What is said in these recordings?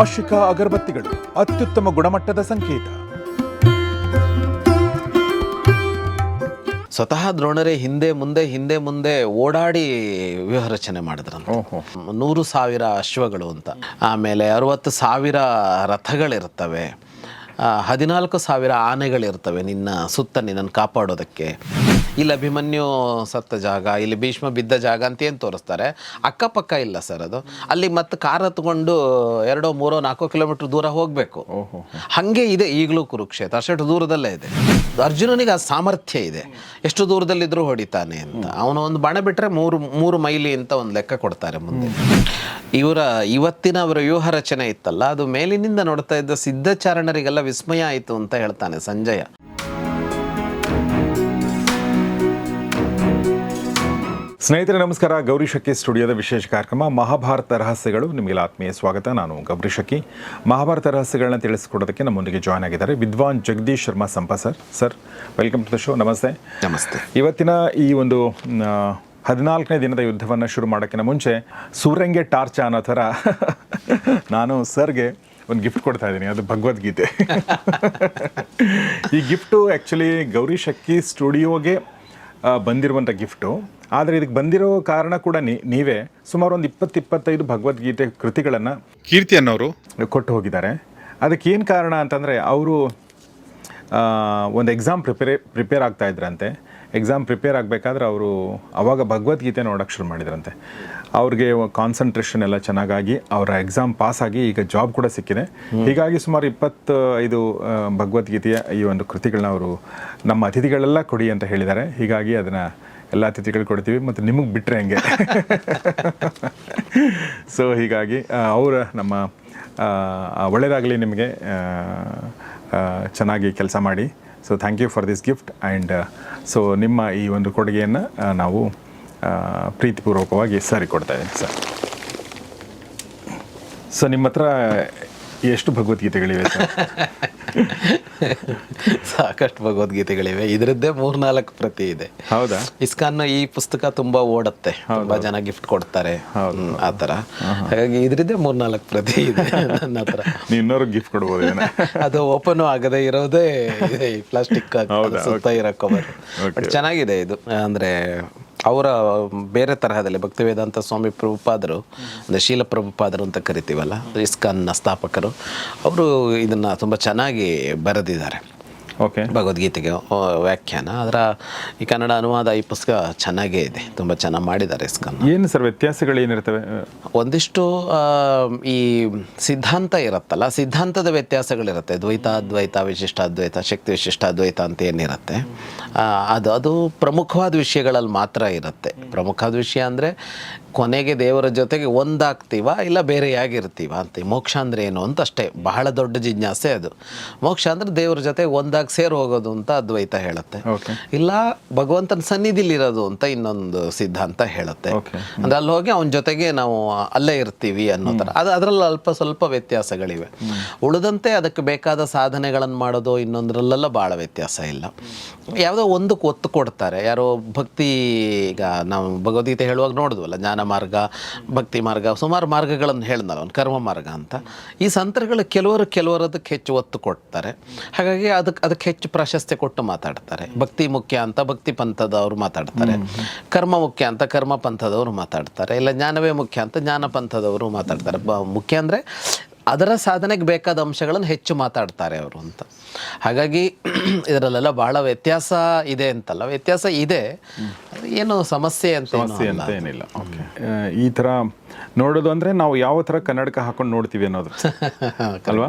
ಆಶಿಕಾ ಅಗರಬತ್ತಿಗಳು ಅತ್ಯುತ್ತಮ ಗುಣಮಟ್ಟದ ಸಂಕೇತ. ಸ್ವತಃ ದ್ರೋಣರೇ ಹಿಂದೆ ಮುಂದೆ ಹಿಂದೆ ಮುಂದೆ ಓಡಾಡಿ ವ್ಯೂಹ ರಚನೆ ಮಾಡಿದ್ರು ನೂರು ಸಾವಿರ ಅಶ್ವಗಳು ಅಂತ. ಆಮೇಲೆ ಅರವತ್ತು ಸಾವಿರ ರಥಗಳಿರ್ತವೆ. ಹದಿನಾಲ್ಕು ಸಾವಿರ ಆನೆಗಳಿರ್ತವೆ ನಿನ್ನ ಸುತ್ತ ನಿನ್ನನ್ನು ಕಾಪಾಡೋದಕ್ಕೆ. ಇಲ್ಲಿ ಅಭಿಮನ್ಯು ಸತ್ತ ಜಾಗ ಇಲ್ಲಿ ಭೀಷ್ಮ ಬಿದ್ದ ಜಾಗ ಅಂತ ಏನು ತೋರಿಸ್ತಾರೆ? ಅಕ್ಕಪಕ್ಕ ಇಲ್ಲ ಸರ್ ಅದು. ಅಲ್ಲಿ ಮತ್ತೆ ಕಾರ್ ಹತ್ಕೊಂಡು ಎರಡೋ ಮೂರೋ ನಾಲ್ಕೋ ಕಿಲೋಮೀಟರ್ ದೂರ ಹೋಗಬೇಕು. ಹಾಗೆ ಇದೆ ಈಗಲೂ ಕುರುಕ್ಷೇತ್ರ. ಅಷ್ಟು ದೂರದಲ್ಲೇ ಇದೆ. ಅರ್ಜುನನಿಗೆ ಆ ಸಾಮರ್ಥ್ಯ ಇದೆ. ಎಷ್ಟು ದೂರದಲ್ಲಿದ್ದರೂ ಹೊಡಿತಾನೆ ಅಂತ. ಅವನು ಒಂದು ಬಣ ಬಿಟ್ಟರೆ ಮೂರು ಮೂರು ಮೈಲಿ ಅಂತ ಒಂದು ಲೆಕ್ಕ ಕೊಡ್ತಾರೆ ಮುಂದೆ. ಇವರ ಇವತ್ತಿನ ಅವರ ವ್ಯೂಹ ರಚನೆ ಇತ್ತಲ್ಲ ಅದು ಮೇಲಿನಿಂದ ನೋಡ್ತಾ ಇದ್ದ ಸಿದ್ಧಚಾರಣರಿಗೆಲ್ಲ ವಿಸ್ಮಯ ಆಯಿತು ಅಂತ ಹೇಳ್ತಾನೆ ಸಂಜಯ. ಸ್ನೇಹಿತರೆ ನಮಸ್ಕಾರ. ಗೌರಿ ಶಕ್ಕಿ ಸ್ಟುಡಿಯೋದ ವಿಶೇಷ ಕಾರ್ಯಕ್ರಮ. ಮಹಾಭಾರತ ರಹಸ್ಯಗಳು. ನಿಮಗೆಲ್ಲ ಆತ್ಮೀಯ ಸ್ವಾಗತ. ನಾನು ಗೌರಿ ಶಕ್ಕಿ ಮಹಾಭಾರತ ರಹಸ್ಯಗಳನ್ನ ತಿಳಿಸ್ಕೊಡೋದಕ್ಕೆ ನಮ್ಮೊಂದಿಗೆ ಜಾಯ್ನ್ ಆಗಿದ್ದಾರೆ ವಿದ್ವಾನ್ Jagadish Sharma ಸಂಪ sir. Sir welcome to the show ನಮಸ್ತೆ. ನಮಸ್ತೆ. ಇವತ್ತಿನ ಈ ಒಂದು ಹದಿನಾಲ್ಕನೇ ದಿನದ ಯುದ್ಧವನ್ನು ಶುರು ಮಾಡೋಕ್ಕಿಂತ ಮುಂಚೆ ಸೂರ್ಯಂಗೆ ಟಾರ್ಚ ಅನ್ನೋ ಥರ ನಾನು ಸರ್ಗೆ ಒಂದು ಗಿಫ್ಟ್ ಕೊಡ್ತಾ ಇದ್ದೀನಿ. ಅದು ಭಗವದ್ಗೀತೆ. ಈ ಗಿಫ್ಟು ಆ್ಯಕ್ಚುಲಿ ಗೌರಿ ಶಕ್ಕಿ ಸ್ಟುಡಿಯೋಗೆ ಬಂದಿರುವಂಥ ಗಿಫ್ಟು ಆದರೆ ಇದಕ್ಕೆ ಬಂದಿರೋ ಕಾರಣ ಕೂಡ ನೀ ನೀವೇ ಸುಮಾರು ಒಂದು ಇಪ್ಪತ್ತು ಇಪ್ಪತ್ತೈದು ಭಗವದ್ಗೀತೆ ಕೃತಿಗಳನ್ನು ಕೀರ್ತಿ ಅನ್ನೋರು? ಕೊಟ್ಟು ಹೋಗಿದ್ದಾರೆ. ಅದಕ್ಕೆ ಏನು ಕಾರಣ ಅಂತಂದರೆ ಅವರು ಒಂದು ಎಕ್ಸಾಮ್ ಪ್ರಿಪೇರ್ ಪ್ರಿಪೇರ್ ಆಗ್ತಾ ಇದ್ರಂತೆ. ಎಕ್ಸಾಮ್ ಪ್ರಿಪೇರ್ ಆಗಬೇಕಾದ್ರೆ ಅವರು ಅವಾಗ ಭಗವದ್ಗೀತೆ ನೋಡೋಕೆ ಶುರು ಮಾಡಿದ್ರಂತೆ. ಅವ್ರಿಗೆ ಕಾನ್ಸಂಟ್ರೇಷನ್ ಎಲ್ಲ ಚೆನ್ನಾಗಾಗಿ ಅವರ ಎಕ್ಸಾಮ್ ಪಾಸ್ ಆಗಿ ಈಗ ಜಾಬ್ ಕೂಡ ಸಿಕ್ಕಿದೆ. ಹೀಗಾಗಿ ಸುಮಾರು ಇಪ್ಪತ್ತೈದು ಆ, ಭಗವದ್ಗೀತೆಯ ಈ ಒಂದು ಕೃತಿಗಳನ್ನ ಅವರು ನಮ್ಮ ಅತಿಥಿಗಳೆಲ್ಲ ಕೊಡಿ ಅಂತ ಹೇಳಿದ್ದಾರೆ. ಹೀಗಾಗಿ ಅದನ್ನು ಎಲ್ಲ ಅತಿಥಿಗಳು ಕೊಡ್ತೀವಿ ಮತ್ತು ನಿಮಗೆ ಬಿಟ್ಟರೆ ಹಂಗೆ? ಸೊ ಹೀಗಾಗಿ ಅವರ ನಮ್ಮ ಒಳ್ಳೆಯದಾಗಲಿ ನಿಮಗೆ ಚೆನ್ನಾಗಿ ಕೆಲಸ ಮಾಡಿ. So thank you for this gift and so ನಿಮ್ಮ ಈ ಒಂದು ಕೊಡುಗೆಯನ್ನು ನಾವು ಪ್ರೀತಿಪೂರ್ವಕವಾಗಿ ಸರಿ ಕೊಡ್ತಾ ಇದ್ದೀನಿ ಸರ್ ಸೊ ನಿಮ್ಮ ಹತ್ರ ಎಷ್ಟು ಭಗವದ್ಗೀತೆಗಳಿವೆ ಸಾಕಷ್ಟು ಭಗವದ್ಗೀತೆಗಳಿವೆ. ಇದರದ್ದೇ ಮೂರ್ನಾಲ್ಕು ಪ್ರತಿ ಇದೆ. ಹೌದಾ? ಇಸ್ಕಾನ್ ಈ ಪುಸ್ತಕ ತುಂಬಾ ಓಡತ್ತೆ. ತುಂಬಾ ಜನ ಗಿಫ್ಟ್ ಕೊಡ್ತಾರೆ. ಆತರ ಆ ಥರ. ಹಾಗಾಗಿ ಇದ್ರದ್ದೇ ಮೂರ್ನಾಲ್ಕು ಪ್ರತಿ ಇದೆ ನನ್ನ ಹತ್ರ. ಇನ್ನೊರು ಗಿಫ್ಟ್ ಕೊಡ್ಬೋದು ಅದು ಓಪನ್ ಆಗದೆ ಇರೋದೇ ಈ ಪ್ಲಾಸ್ಟಿಕ್ ಸುತ್ತ ಇರೋ ಕವರ್ ಬಟ್ ಚೆನ್ನಾಗಿದೆ ಇದು. ಅಂದ್ರೆ ಅವರ ಬೇರೆ ತರಹದಲ್ಲಿ ಭಕ್ತಿ ವೇದಾಂತ ಸ್ವಾಮಿ ಪ್ರಭುಪಾದರು, ಅಂದರೆ ಶೀಲ ಪ್ರಭುಪಾದರು ಅಂತ ಕರಿತೀವಲ್ಲ, ಇಸ್ಕಾನ್ನ ಸ್ಥಾಪಕರು, ಅವರು ಇದನ್ನು ತುಂಬ ಚೆನ್ನಾಗಿ ಬರೆದಿದ್ದಾರೆ. ಓಕೆ. ಭಗವದ್ಗೀತೆಗೆ ವ್ಯಾಖ್ಯಾನ. ಅದರ ಈ ಕನ್ನಡ ಅನುವಾದ ಈ ಪುಸ್ತಕ ಚೆನ್ನಾಗೇ ಇದೆ. ತುಂಬ ಚೆನ್ನಾಗಿ ಮಾಡಿದ್ದಾರೆ ಇಸ್ಕಾನ್ ಏನು ಸರ್ ವ್ಯತ್ಯಾಸಗಳು ಏನಿರ್ತವೆ? ಒಂದಿಷ್ಟು ಈ ಸಿದ್ಧಾಂತ ಇರುತ್ತಲ್ಲ ಸಿದ್ಧಾಂತದ ವ್ಯತ್ಯಾಸಗಳಿರುತ್ತೆ. ದ್ವೈತ ಅದ್ವೈತ ವಿಶಿಷ್ಟ ಅದ್ವೈತ ಶಕ್ತಿ ವಿಶಿಷ್ಟ ಅದ್ವೈತ ಅಂತ ಏನಿರುತ್ತೆ. ಅದು ಅದು ಪ್ರಮುಖವಾದ ವಿಷಯಗಳಲ್ಲಿ ಮಾತ್ರ ಇರುತ್ತೆ. ಪ್ರಮುಖವಾದ ವಿಷಯ ಅಂದರೆ ಕೊನೆಗೆ ದೇವರ ಜೊತೆಗೆ ಒಂದಾಗ್ತೀವ ಇಲ್ಲ ಬೇರೆಯಾಗಿರ್ತೀವ ಅಂತ. ಮೋಕ್ಷ ಅಂದರೆ ಏನು ಅಂತ ಅಷ್ಟೇ. ಬಹಳ ದೊಡ್ಡ ಜಿಜ್ಞಾಸೆ ಅದು. ಮೋಕ್ಷ ಅಂದರೆ ದೇವರ ಜೊತೆಗೆ ಒಂದಾಗಿ ಸೇರಿ ಹೋಗೋದು ಅಂತ ಅದ್ವೈತ ಹೇಳುತ್ತೆ. ಇಲ್ಲ ಭಗವಂತನ ಸನ್ನಿಧಿಲಿರೋದು ಅಂತ ಇನ್ನೊಂದು ಸಿದ್ಧಾಂತ ಹೇಳುತ್ತೆ. ಅಂದರೆ ಅಂದ್ರೆ ಅಲ್ಲಿ ಹೋಗಿ ಅವನ ಜೊತೆಗೆ ನಾವು ಅಲ್ಲೇ ಇರ್ತೀವಿ ಅನ್ನೋ ಥರ ಅದು ಅದರಲ್ಲಿ ಅಲ್ಪ ಸ್ವಲ್ಪ ವ್ಯತ್ಯಾಸಗಳಿವೆ. ಉಳಿದಂತೆ ಅದಕ್ಕೆ ಬೇಕಾದ ಸಾಧನೆಗಳನ್ನು ಮಾಡೋದು ಇನ್ನೊಂದರಲ್ಲೆಲ್ಲ ಭಾಳ ವ್ಯತ್ಯಾಸ ಇಲ್ಲ. ಯಾವುದೋ ಒಂದಕ್ಕೆ ಒತ್ತು ಕೊಡ್ತಾರೆ. ಯಾರೋ ಭಕ್ತಿ ಈಗ ನಾವು ಭಗವದ್ಗೀತೆ ಹೇಳುವಾಗ ನೋಡಿದ್ವಲ್ಲ ಜ್ಞಾನ ಮಾರ್ಗ, ಭಕ್ತಿ ಮಾರ್ಗ, ಸುಮಾರು ಮಾರ್ಗಗಳನ್ನು ಹೇಳಿದ್ನಲ್ಲ ಒಂದು ಕರ್ಮ ಮಾರ್ಗ ಅಂತ. ಈ ಸಂತರುಗಳು ಕೆಲವರು ಕೆಲವರದಕ್ಕೆ ಹೆಚ್ಚು ಒತ್ತು ಕೊಡ್ತಾರೆ. ಹಾಗಾಗಿ ಅದಕ್ಕೆ ಅದಕ್ಕೆ ಹೆಚ್ಚು ಪ್ರಾಶಸ್ತ್ಯ ಕೊಟ್ಟು ಮಾತಾಡ್ತಾರೆ. ಭಕ್ತಿ ಮುಖ್ಯ ಅಂತ ಭಕ್ತಿ ಪಂಥದವರು ಮಾತಾಡ್ತಾರೆ. ಕರ್ಮ ಮುಖ್ಯ ಅಂತ ಕರ್ಮ ಪಂಥದವರು ಮಾತಾಡ್ತಾರೆ. ಇಲ್ಲ ಜ್ಞಾನವೇ ಮುಖ್ಯ ಅಂತ ಜ್ಞಾನ ಪಂಥದವರು ಮಾತಾಡ್ತಾರೆ. ಮುಖ್ಯ ಅಂದರೆ ಅದರ ಸಾಧನೆಗೆ ಬೇಕಾದ ಅಂಶಗಳನ್ನು ಹೆಚ್ಚು ಮಾತಾಡ್ತಾರೆ ಅವರು ಅಂತ. ಹಾಗಾಗಿ ಇದರಲ್ಲೆಲ್ಲ ಬಹಳ ವ್ಯತ್ಯಾಸ ಇದೆ ಅಂತಲ್ಲ ವ್ಯತ್ಯಾಸ ಇದೆ. ಏನು ಸಮಸ್ಯೆ ಅಂತ ಏನಿಲ್ಲ. ಓಕೆ ಈ ಥರ ನೋಡೋದು ಅಂದ್ರೆ ನಾವು ಯಾವ ಥರ ಕನ್ನಡಕ ಹಾಕೊಂಡು ನೋಡ್ತೀವಿ ಅನ್ನೋದು. ಅಲ್ವಾ?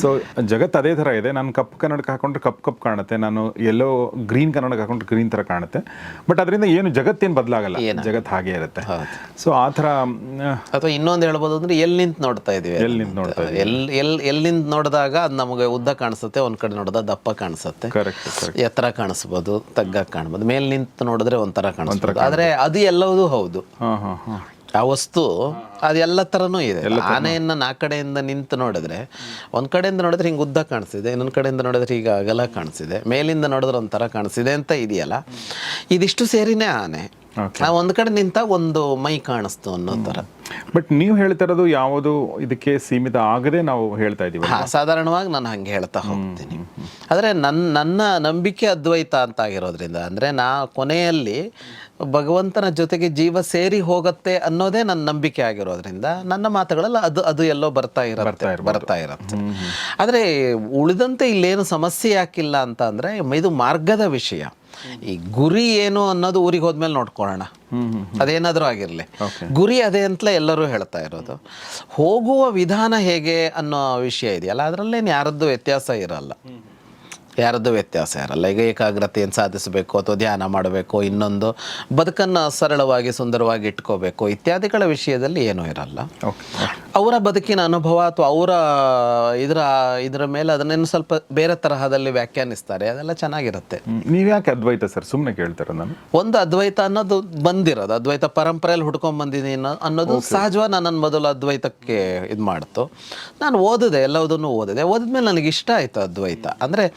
ಸೊ ಜಗತ್ತು ಅದೇ ಥರ ಇದೆ. ನಾನು ಕಪ್ಪು ಕನ್ನಡಕ ಹಾಕೊಂಡ್ರೆ ಕಪ್ ಕಪ್ ಕಾಣುತ್ತೆ. ನಾನು ಎಲ್ಲೋ ಗ್ರೀನ್ ಕನ್ನಡಕ ಹಾಕೊಂಡ್ರೆ ಗ್ರೀನ್ ಥರ ಕಾಣುತ್ತೆ. ಬಟ್ ಅದರಿಂದ ಏನು ಜಗತ್ತೇನು ಬದಲಾಗಲ್ಲ. ಜಗತ್ತು ಹಾಗೆ ಇರುತ್ತೆ. ಸೊ ಆ ಥರ ಮ್, ಅಥವಾ ಇನ್ನೊಂದು ಹೇಳ್ಬೋದು ಅಂದ್ರೆ ಎಲ್ಲಿ ನಿಂತು ನೋಡ್ತಾ ಇದೀವಿ ಎಲ್ಲಿ ನಿಂತು ನೋಡ್ತಾ ಇದೀವಿ ಎಲ್ ಎಲ್ಲಿ ನಿಂತು ನೋಡಿದಾಗ ಅದು ನಮಗೆ ಉದ್ದ ಕಾಣಿಸುತ್ತೆ ಒಂದ್ ಕಡೆ ನೋಡಿದಾಗ ದಪ್ಪ ಕಾಣಿಸುತ್ತೆ. ಕರೆಕ್ಟ್ ಎತ್ತರ ಕಾಣಿಸ್ಬೋದು ತಗ್ಗ ಕಾಣ್ಬೋದು. ಮೇಲ್ ನಿಂತು ನೋಡಿದ್ರೆ ಒಂಥರ ಕಾಣಿಸ್ಬೋದು. ಆದ್ರೆ ಅದು ಎಲ್ಲವೂ ಹೌದು. ಹಾಂ ಹಾಂ ಹಾಂ. ಆ ವಸ್ತು ಅದು ಎಲ್ಲ ಥರನೂ ಇದೆ. ಆನೆಯನ್ನ ನಾಲ್ಕು ಕಡೆಯಿಂದ ನಿಂತು ನೋಡಿದ್ರೆ ಒಂದು ಕಡೆಯಿಂದ ನೋಡಿದ್ರೆ ಹಿಂಗೆ ಉದ್ದ ಕಾಣಿಸ್ತಿದೆ ಇನ್ನೊಂದು ಕಡೆಯಿಂದ ನೋಡಿದ್ರೆ ಈಗ ಅಗಲ ಕಾಣಿಸಿದೆ ಮೇಲಿಂದ ನೋಡಿದ್ರೆ ಒಂಥರ ಕಾಣಿಸಿದೆ ಅಂತ ಇದೆಯಲ್ಲ? ಇದಿಷ್ಟು ಸೇರಿನೇ ಆನೆ. ಆ ಒಂದು ಕಡೆ ನಿಂತ ಒಂದು ಮೈ ಕಾಣಿಸ್ತು ಅನ್ನೋ ಥರ ಬಟ್ ನೀವು ಹೇಳ್ತಾ ಇರೋದು ಯಾವುದು ಇದಕ್ಕೆ ಸೀಮಿತ ಆಗದೆ ನಾವು ಹೇಳ್ತಾ ಇದೀವಿ ಹಾ ಸಾಧಾರಣವಾಗಿ ನಾನು ಹಂಗೆ ಹೇಳ್ತಾ ಹೋಗ್ತೀನಿ. ಆದರೆ ನನ್ನ ನನ್ನ ನಂಬಿಕೆ ಅದ್ವೈತ ಅಂತ ಆಗಿರೋದ್ರಿಂದ ಅಂದರೆ ನಾ ಕೊನೆಯಲ್ಲಿ ಭಗವಂತನ ಜೊತೆಗೆ ಜೀವ ಸೇರಿ ಹೋಗುತ್ತೆ ಅನ್ನೋದೇ ನನ್ನ ನಂಬಿಕೆ ಆಗಿರೋದ್ರಿಂದ ನನ್ನ ಮಾತುಗಳೆಲ್ಲ ಅದು ಅದು ಎಲ್ಲೋ ಬರ್ತಾ ಇರುತ್ತೆ ಬರ್ತಾ ಇರುತ್ತೆ. ಆದರೆ ಉಳಿದಂತೆ ಇಲ್ಲೇನು ಸಮಸ್ಯೆ ಯಾಕಿಲ್ಲ ಅಂತ ಅಂದರೆ ಇದು ಮಾರ್ಗದ ವಿಷಯ. ಈ ಗುರಿ ಏನು ಅನ್ನೋದು ಊರಿಗೆ ಹೋದ್ಮೇಲೆ ನೋಡ್ಕೊಳ್ಳೋಣ. ಅದೇನಾದರೂ ಆಗಿರಲಿ. ಗುರಿ ಅದೇ ಅಂತಲೇ ಎಲ್ಲರೂ ಹೇಳ್ತಾ ಇರೋದು. ಹೋಗುವ ವಿಧಾನ ಹೇಗೆ ಅನ್ನೋ ವಿಷಯ ಇದೆಯಲ್ಲ ಅದರಲ್ಲೇನು ಯಾರದ್ದು ವ್ಯತ್ಯಾಸ ಇರಲ್ಲ. ಯಾರದ್ದು ವ್ಯತ್ಯಾಸ ಇರಲ್ಲ ಈಗ ಏಕಾಗ್ರತೆಯನ್ನು ಸಾಧಿಸಬೇಕು ಅಥವಾ ಧ್ಯಾನ ಮಾಡಬೇಕು ಇನ್ನೊಂದು ಬದುಕನ್ನು ಸರಳವಾಗಿ ಸುಂದರವಾಗಿ ಇಟ್ಕೋಬೇಕು ಇತ್ಯಾದಿಗಳ ವಿಷಯದಲ್ಲಿ ಏನೂ ಇರಲ್ಲ. ಅವರ ಬದುಕಿನ ಅನುಭವ ಅಥವಾ ಅವರ ಇದರ ಇದರ ಮೇಲೆ ಅದನ್ನೇನು ಸ್ವಲ್ಪ ಬೇರೆ ತರಹದಲ್ಲಿ ವ್ಯಾಖ್ಯಾನಿಸ್ತಾರೆ ಅದೆಲ್ಲ ಚೆನ್ನಾಗಿರುತ್ತೆ. ನೀವು ಯಾಕೆ ಅದ್ವೈತ ಸರ್? ಸುಮ್ಮನೆ ಕೇಳ್ತಾರೆ ನಾನು ಒಂದು ಅದ್ವೈತ ಅನ್ನೋದು ಬಂದಿರೋದು. ಅದ್ವೈತ ಪರಂಪರೆಯಲ್ಲಿ ಹುಡ್ಕೊಂಡು ಬಂದಿದ್ದೀನಿ ಅನ್ನೋ- ಅನ್ನೋದು ಸಹಜವಾಗಿ ನನ್ನ ಮೊದಲು ಅದ್ವೈತಕ್ಕೆ ಇದು ಮಾಡ್ತು ನಾನು ಓದಿದೆ ಎಲ್ಲದನ್ನು ಓದಿದೆ. ಓದಿದ್ಮೇಲೆ ನನಗೆ ಇಷ್ಟ ಆಯಿತು ಅದ್ವೈತ. ಅಂದರೆ